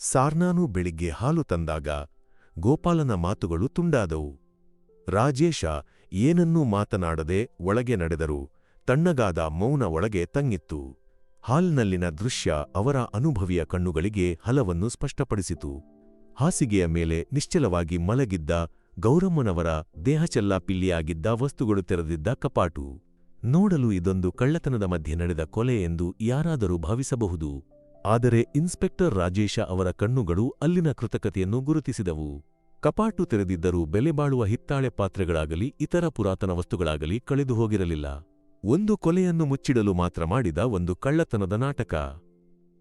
ಸಾರ್ನಾನು ಬೆಳಿಗ್ಗೆ ಹಾಲು ತಂದಾಗ ಗೋಪಾಲನ ಮಾತುಗಳು ತುಂಡಾದವು. ರಾಜೇಶ ಏನನ್ನೂ ಮಾತನಾಡದೆ ಒಳಗೆ ನಡೆದರು. ತಣ್ಣಗಾದ ಮೌನ ಒಳಗೆ ತಂಗಿತ್ತು. ಹಾಲ್ನಲ್ಲಿನ ದೃಶ್ಯ ಅವರ ಅನುಭವಿಯ ಕಣ್ಣುಗಳಿಗೆ ಹಲವನ್ನು ಸ್ಪಷ್ಟಪಡಿಸಿತು. ಹಾಸಿಗೆಯ ಮೇಲೆ ನಿಶ್ಚಲವಾಗಿ ಮಲಗಿದ್ದ ಗೌರಮ್ಮನವರ ದೇಹಚೆಲ್ಲಾಪಿಲ್ಲಿಯಾಗಿದ್ದ ವಸ್ತುಗಳು ತೆರೆದಿದ್ದ ಕಪಾಟು. ನೋಡಲು ಇದೊಂದು ಕಳ್ಳತನದ ಮಧ್ಯೆ ನಡೆದ ಕೊಲೆ ಎಂದು ಯಾರಾದರೂ ಭಾವಿಸಬಹುದು. ಆದರೆ ಇನ್ಸ್ಪೆಕ್ಟರ್ ರಾಜೇಶ ಅವರ ಕಣ್ಣುಗಳು ಅಲ್ಲಿನ ಕೃತಕತೆಯನ್ನು ಗುರುತಿಸಿದವು. ಕಪಾಟು ತೆರೆದಿದ್ದರೂ ಬೆಲೆಬಾಳುವ ಹಿತ್ತಾಳೆ ಪಾತ್ರೆಗಳಾಗಲಿ, ಇತರ ಪುರಾತನ ವಸ್ತುಗಳಾಗಲಿ ಕಳೆದು ಹೋಗಿರಲಿಲ್ಲ. ಒಂದು ಕೊಲೆಯನ್ನು ಮುಚ್ಚಿಡಲು ಮಾತ್ರ ಮಾಡಿದ ಒಂದು ಕಳ್ಳತನದ ನಾಟಕ.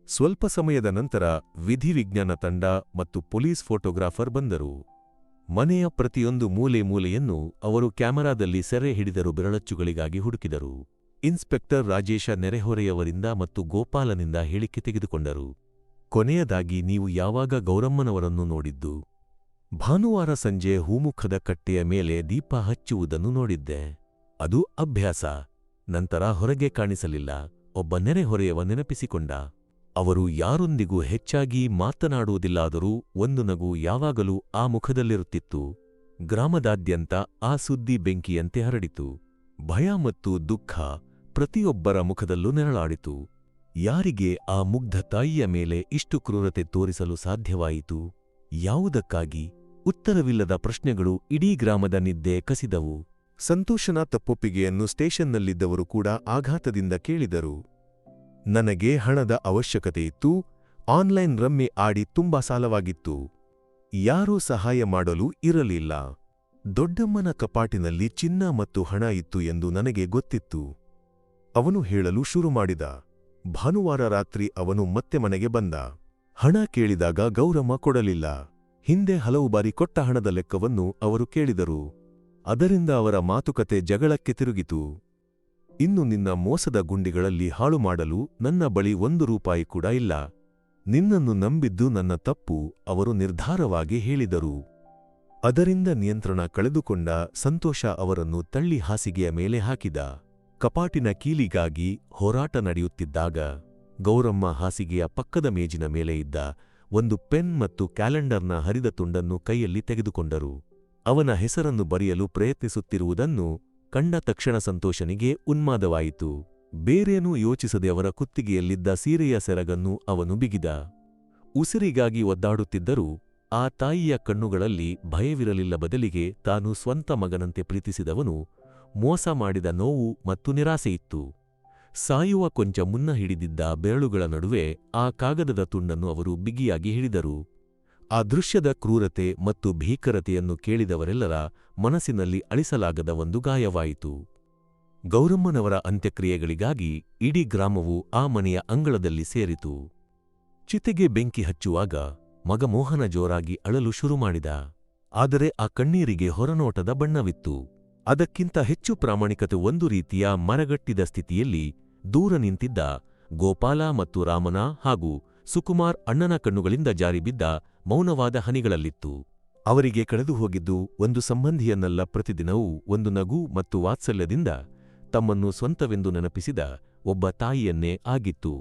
ಸ್ವಲ್ಪ ಸಮಯದ ನಂತರ ವಿಧಿವಿಜ್ಞಾನ ತಂಡ ಮತ್ತು ಪೊಲೀಸ್ ಫೋಟೋಗ್ರಾಫರ್ ಬಂದರು. ಮನೆಯ ಪ್ರತಿಯೊಂದು ಮೂಲೆ ಮೂಲೆಯನ್ನು ಅವರು ಕ್ಯಾಮರಾದಲ್ಲಿ ಸೆರೆ ಹಿಡಿದರು ಬೆರಳಚ್ಚುಗಳಿಗಾಗಿ ಹುಡುಕಿದರು. ಇನ್ಸ್ಪೆಕ್ಟರ್ ರಾಜೇಶ ನೆರೆಹೊರೆಯವರಿಂದ ಮತ್ತು ಗೋಪಾಲನಿಂದ ಹೇಳಿಕೆ ತೆಗೆದುಕೊಂಡರು. ಕೊನೆಯದಾಗಿ ನೀವು ಯಾವಾಗ ಗೌರಮ್ಮನವರನ್ನು ನೋಡಿದ್ದು? ಭಾನುವಾರ ಸಂಜೆ ಹೂಮುಖದ ಕಟ್ಟೆಯ ಮೇಲೆ ದೀಪ ಹಚ್ಚುವುದನ್ನು ನೋಡಿದ್ದೆ. ಅದು ಅಭ್ಯಾಸ. ನಂತರ ಹೊರಗೆ ಕಾಣಿಸಲಿಲ್ಲ. ಒಬ್ಬ ನೆರೆಹೊರೆಯವ ನೆನಪಿಸಿಕೊಂಡ. ಅವರು ಯಾರೊಂದಿಗೂ ಹೆಚ್ಚಾಗಿ ಮಾತನಾಡುವುದಿಲ್ಲಾದರೂ ಒಂದು ನಗು ಯಾವಾಗಲೂ ಆ ಮುಖದಲ್ಲಿರುತ್ತಿತ್ತು. ಗ್ರಾಮದಾದ್ಯಂತ ಆ ಸುದ್ದಿ ಬೆಂಕಿಯಂತೆ ಹರಡಿತು. ಭಯ ಮತ್ತು ದುಃಖ ಪ್ರತಿಯೊಬ್ಬರ ಮುಖದಲ್ಲೂ ನೆರಳಾಡಿತು. ಯಾರಿಗೆ ಆ ಮುಗ್ಧ ತಾಯಿಯ ಮೇಲೆ ಇಷ್ಟು ಕ್ರೂರತೆ ತೋರಿಸಲು ಸಾಧ್ಯವಾಯಿತು? ಯಾವುದಕ್ಕಾಗಿ? ಉತ್ತರವಿಲ್ಲದ ಪ್ರಶ್ನೆಗಳು ಇಡೀ ಗ್ರಾಮದ ನಿದ್ದೆ ಕಸಿದವು. ಸಂತೋಷನ ತಪ್ಪೊಪ್ಪಿಗೆಯನ್ನು ಸ್ಟೇಷನ್ನಲ್ಲಿದ್ದವರು ಕೂಡ ಆಘಾತದಿಂದ ಕೇಳಿದರು. ನನಗೆ ಹಣದ ಅವಶ್ಯಕತೆಯಿತ್ತು ಆನ್ಲೈನ್ ರಮ್ಮಿ ಆಡಿ ತುಂಬಾ ಸಾಲವಾಗಿತ್ತು. ಯಾರೂ ಸಹಾಯ ಮಾಡಲು ಇರಲಿಲ್ಲ. ದೊಡ್ಡಮ್ಮನ ಕಪಾಟಿನಲ್ಲಿ ಚಿನ್ನ ಮತ್ತು ಹಣ ಇತ್ತು ಎಂದು ನನಗೆ ಗೊತ್ತಿತ್ತು. ಅವನು ಹೇಳಲು ಶುರು ಮಾಡಿದ. ಭಾನುವಾರ ರಾತ್ರಿ ಅವನು ಮತ್ತೆ ಮನೆಗೆ ಬಂದ. ಹಣ ಕೇಳಿದಾಗ ಗೌರಮ್ಮ ಕೊಡಲಿಲ್ಲ. ಹಿಂದೆ ಹಲವು ಬಾರಿ ಕೊಟ್ಟ ಹಣದ ಲೆಕ್ಕವನ್ನು ಅವರು ಕೇಳಿದರು. ಅದರಿಂದ ಅವರ ಮಾತುಕತೆ ಜಗಳಕ್ಕೆ ತಿರುಗಿತು. ಇನ್ನು ನಿನ್ನ ಮೋಸದ ಗುಂಡಿಗಳಲ್ಲಿ ಹಾಳು ಮಾಡಲು ನನ್ನ ಬಳಿ ಒಂದು ರೂಪಾಯಿ ಕೂಡ ಇಲ್ಲ. ನಿನ್ನನ್ನು ನಂಬಿದ್ದು ನನ್ನ ತಪ್ಪು, ಅವರು ನಿರ್ಧಾರವಾಗಿ ಹೇಳಿದರು. ಅದರಿಂದ ನಿಯಂತ್ರಣ ಕಳೆದುಕೊಂಡ ಸಂತೋಷ ಅವರನ್ನು ತಳ್ಳಿ ಹಾಸಿಗೆಯ ಮೇಲೆ ಹಾಕಿದ. ಕಪಾಟಿನ ಕೀಲಿಗಾಗಿ ಹೋರಾಟ ನಡೆಯುತ್ತಿದ್ದಾಗ, ಗೌರಮ್ಮ ಹಾಸಿಗೆಯ ಪಕ್ಕದ ಮೇಜಿನ ಮೇಲೆ ಇದ್ದ ಒಂದು ಪೆನ್ ಮತ್ತು ಕ್ಯಾಲೆಂಡರ್ನ ಹರಿದ ತುಂಡನ್ನು ಕೈಯಲ್ಲಿ ತೆಗೆದುಕೊಂಡರು. ಅವನ ಹೆಸರನ್ನು ಬರೆಯಲು ಪ್ರಯತ್ನಿಸುತ್ತಿರುವುದನ್ನು ಕಂಡ ತಕ್ಷಣ ಸಂತೋಷನಿಗೆ ಉನ್ಮಾದವಾಯಿತು. ಬೇರೇನೂ ಯೋಚಿಸದೆ ಅವರ ಕುತ್ತಿಗೆಯಲ್ಲಿದ್ದ ಸೀರೆಯ ಸೆರಗನ್ನು ಅವನು ಬಿಗಿದ. ಉಸಿರಿಗಾಗಿ ಒದ್ದಾಡುತ್ತಿದ್ದರೂ ಆ ತಾಯಿಯ ಕಣ್ಣುಗಳಲ್ಲಿ ಭಯವಿರಲಿಲ್ಲ ಬದಲಿಗೆ ತಾನು ಸ್ವಂತ ಮಗನಂತೆ ಪ್ರೀತಿಸಿದವನು, ಮೋಸ ಮಾಡಿದ ನೋವು ಮತ್ತು ನಿರಾಸೆಯಿತ್ತು ಸಾಯುವ ಕೊಂಚ ಮುನ್ನ ಹಿಡಿದಿದ್ದ ಬೆರಳುಗಳ ನಡುವೆ ಆ ಕಾಗದದ ತುಂಡನ್ನು ಅವರು ಬಿಗಿಯಾಗಿ ಹಿಡಿದರು. ಆ ದೃಶ್ಯದ ಕ್ರೂರತೆ ಮತ್ತು ಭೀಕರತೆಯನ್ನು ಕೇಳಿದವರೆಲ್ಲರ ಮನಸ್ಸಿನಲ್ಲಿ ಅಳಿಸಲಾಗದ ಒಂದು ಗಾಯವಾಯಿತು. ಗೌರಮ್ಮನವರ ಅಂತ್ಯಕ್ರಿಯೆಗಳಿಗಾಗಿ ಇಡೀ ಗ್ರಾಮವು ಆ ಮನೆಯ ಅಂಗಳದಲ್ಲಿ ಸೇರಿತು. ಚಿತೆಗೆ ಬೆಂಕಿ ಹಚ್ಚುವಾಗ ಮಗ ಮೋಹನ ಜೋರಾಗಿ ಅಳಲು ಶುರು ಮಾಡಿದ. ಆದರೆ ಆ ಕಣ್ಣೀರಿಗೆ ಹೊರನೋಟದ ಬಣ್ಣವಿತ್ತು. ಅದಕ್ಕಿಂತ ಹೆಚ್ಚು ಪ್ರಾಮಾಣಿಕತೆ ಒಂದು ರೀತಿಯ ಮರಗಟ್ಟಿದ ಸ್ಥಿತಿಯಲ್ಲಿ ದೂರ ನಿಂತಿದ್ದ ಗೋಪಾಲ ಮತ್ತು ರಾಮನ ಹಾಗೂ ಸುಕುಮಾರ್ ಅಣ್ಣನ ಕಣ್ಣುಗಳಿಂದ ಜಾರಿಬಿದ್ದ ಮೌನವಾದ ಹನಿಗಳಲ್ಲಿತ್ತು. ಅವರಿಗೆ ಕಳೆದು ಹೋಗಿದ್ದು ಒಂದು ಸಂಬಂಧಿಯನ್ನಲ್ಲ, ಪ್ರತಿದಿನವೂ ಒಂದು ನಗು ಮತ್ತು ವಾತ್ಸಲ್ಯದಿಂದ ತಮ್ಮನ್ನು ಸ್ವಂತವೆಂದು ನೆನಪಿಸಿದ ಒಬ್ಬ ತಾಯಿಯನ್ನೇ ಆಗಿತ್ತು.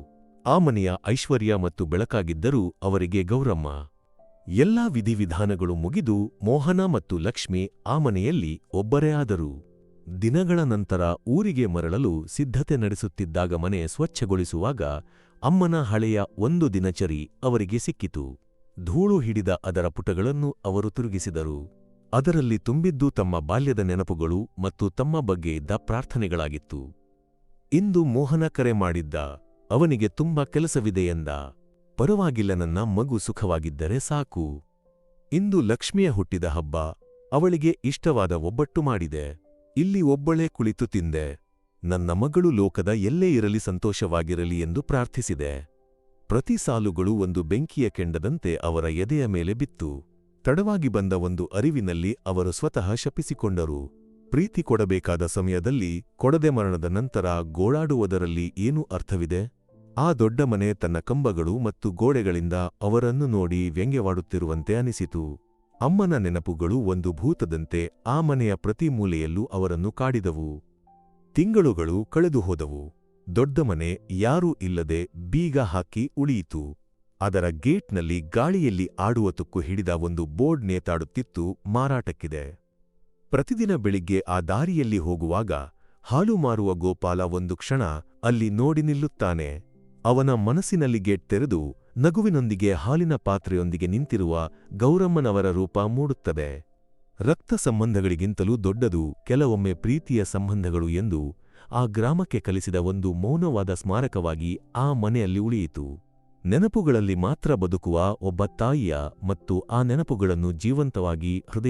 ಆ ಮನೆಯ ಐಶ್ವರ್ಯ ಮತ್ತು ಬೆಳಕಾಗಿದ್ದರೂ ಅವರಿಗೆ ಗೌರಮ್ಮ. ಎಲ್ಲಾ ವಿಧಿವಿಧಾನಗಳು ಮುಗಿದು ಮೋಹನ ಮತ್ತು ಲಕ್ಷ್ಮಿ ಆ ಮನೆಯಲ್ಲಿ ಒಬ್ಬರೇ ಆದರು. ದಿನಗಳ ನಂತರ ಊರಿಗೆ ಮರಳಲು ಸಿದ್ಧತೆ ನಡೆಸುತ್ತಿದ್ದಾಗ ಮನೆ ಸ್ವಚ್ಛಗೊಳಿಸುವಾಗ ಅಮ್ಮನ ಹಳೆಯ ಒಂದು ದಿನಚರಿ ಅವರಿಗೆ ಸಿಕ್ಕಿತು. ಧೂಳು ಹಿಡಿದ ಅದರ ಪುಟಗಳನ್ನು ಅವರು ತಿರುಗಿಸಿದರು. ಅದರಲ್ಲಿ ತುಂಬಿದ್ದು ತಮ್ಮ ಬಾಲ್ಯದ ನೆನಪುಗಳು ಮತ್ತು ತಮ್ಮ ಬಗ್ಗೆ ಇದ್ದ ಪ್ರಾರ್ಥನೆಗಳಾಗಿತ್ತು. ಇಂದು ಮೋಹನ ಕರೆ ಮಾಡಿದ್ದ, ಅವನಿಗೆ ತುಂಬ ಕೆಲಸವಿದೆ ಎಂದ, ಪರವಾಗಿಲ್ಲ ನನ್ನ ಮಗು ಸುಖವಾಗಿದ್ದರೆ ಸಾಕು. ಇಂದು ಲಕ್ಷ್ಮಿಯ ಹುಟ್ಟಿದ ಹಬ್ಬ, ಅವಳಿಗೆ ಇಷ್ಟವಾದ ಒಬ್ಬಟ್ಟು ಮಾಡಿದೆ. ಇಲ್ಲಿ ಒಬ್ಬಳೇ ಕುಳಿತು ತಿಂದೆ. ನನ್ನ ಮಗಳು ಲೋಕದ ಎಲ್ಲೇ ಇರಲಿ ಸಂತೋಷವಾಗಿರಲಿ ಎಂದು ಪ್ರಾರ್ಥಿಸಿದೆ. ಪ್ರತಿ ಸಾಲುಗಳು ಒಂದು ಬೆಂಕಿಯ ಕೆಂಡದಂತೆ ಅವರ ಎದೆಯ ಮೇಲೆ ಬಿತ್ತು. ತಡವಾಗಿ ಬಂದ ಒಂದು ಅರಿವಿನಲ್ಲಿ ಅವರು ಸ್ವತಃ ಶಪಿಸಿಕೊಂಡರು. ಪ್ರೀತಿ ಕೊಡಬೇಕಾದ ಸಮಯದಲ್ಲಿ ಕೊಡದೆ ಮರಣದ ನಂತರ ಗೋಳಾಡುವುದರಲ್ಲಿ ಏನು ಅರ್ಥವಿದೆ? ಆ ದೊಡ್ಡ ಮನೆ ತನ್ನ ಕಂಬಗಳು ಮತ್ತು ಗೋಡೆಗಳಿಂದ ಅವರನ್ನು ನೋಡಿ ವ್ಯಂಗ್ಯವಾಡುತ್ತಿರುವಂತೆ ಅನಿಸಿತು. ಅಮ್ಮನ ನೆನಪುಗಳು ಒಂದು ಭೂತದಂತೆ ಆ ಮನೆಯ ಪ್ರತಿ ಮೂಲೆಯಲ್ಲೂ ಅವರನ್ನು ಕಾಡಿದವು. ತಿಂಗಳುಗಳು ಕಳೆದು ಹೋದವು ದೊಡ್ಡ ಮನೆ ಯಾರೂ ಇಲ್ಲದೆ ಬೀಗ ಹಾಕಿ ಉಳಿಯಿತು. ಅದರ ಗೇಟ್ನಲ್ಲಿ ಗಾಳಿಯಲ್ಲಿ ಆಡುವ ತುಕ್ಕು ಹಿಡಿದ ಒಂದು ಬೋರ್ಡ್ ನೇತಾಡುತ್ತಿತ್ತು ಮಾರಾಟಕ್ಕಿದೆ. ಪ್ರತಿದಿನ ಬೆಳಿಗ್ಗೆ ಆ ದಾರಿಯಲ್ಲಿ ಹೋಗುವಾಗ ಹಾಲು ಮಾರುವ ಗೋಪಾಲ ಒಂದು ಕ್ಷಣ ಅಲ್ಲಿ ನೋಡಿ ನಿಲ್ಲುತ್ತಾನೆ. ಅವನ ಮನಸ್ಸಿನಲ್ಲಿ ಗೇಟ್ ತೆರೆದು ನಗುವಿನೊಂದಿಗೆ ಹಾಲಿನ ಪಾತ್ರೆಯೊಂದಿಗೆ ನಿಂತಿರುವ ಗೌರಮ್ಮನವರ ರೂಪ ಮೂಡುತ್ತದೆ. ರಕ್ತ ಸಂಬಂಧಗಳಿಗಿಂತಲೂ ದೊಡ್ಡದು ಕೆಲವೊಮ್ಮೆ ಪ್ರೀತಿಯ ಸಂಬಂಧಗಳು ಎಂದು ಆ ಗ್ರಾಮಕ್ಕೆ ಕಲಿಸಿದ ಒಂದು ಮೌನವಾದ ಸ್ಮಾರಕವಾಗಿ ಆ ಮನೆಯಲ್ಲಿ ಉಳಿಯಿತು. ನೆನಪುಗಳಲ್ಲಿ ಮಾತ್ರ ಬದುಕುವ ಒಬ್ಬ ತಾಯಿಯ ಮತ್ತು ಆ ನೆನಪುಗಳನ್ನು ಜೀವಂತವಾಗಿ ಹೃದಯ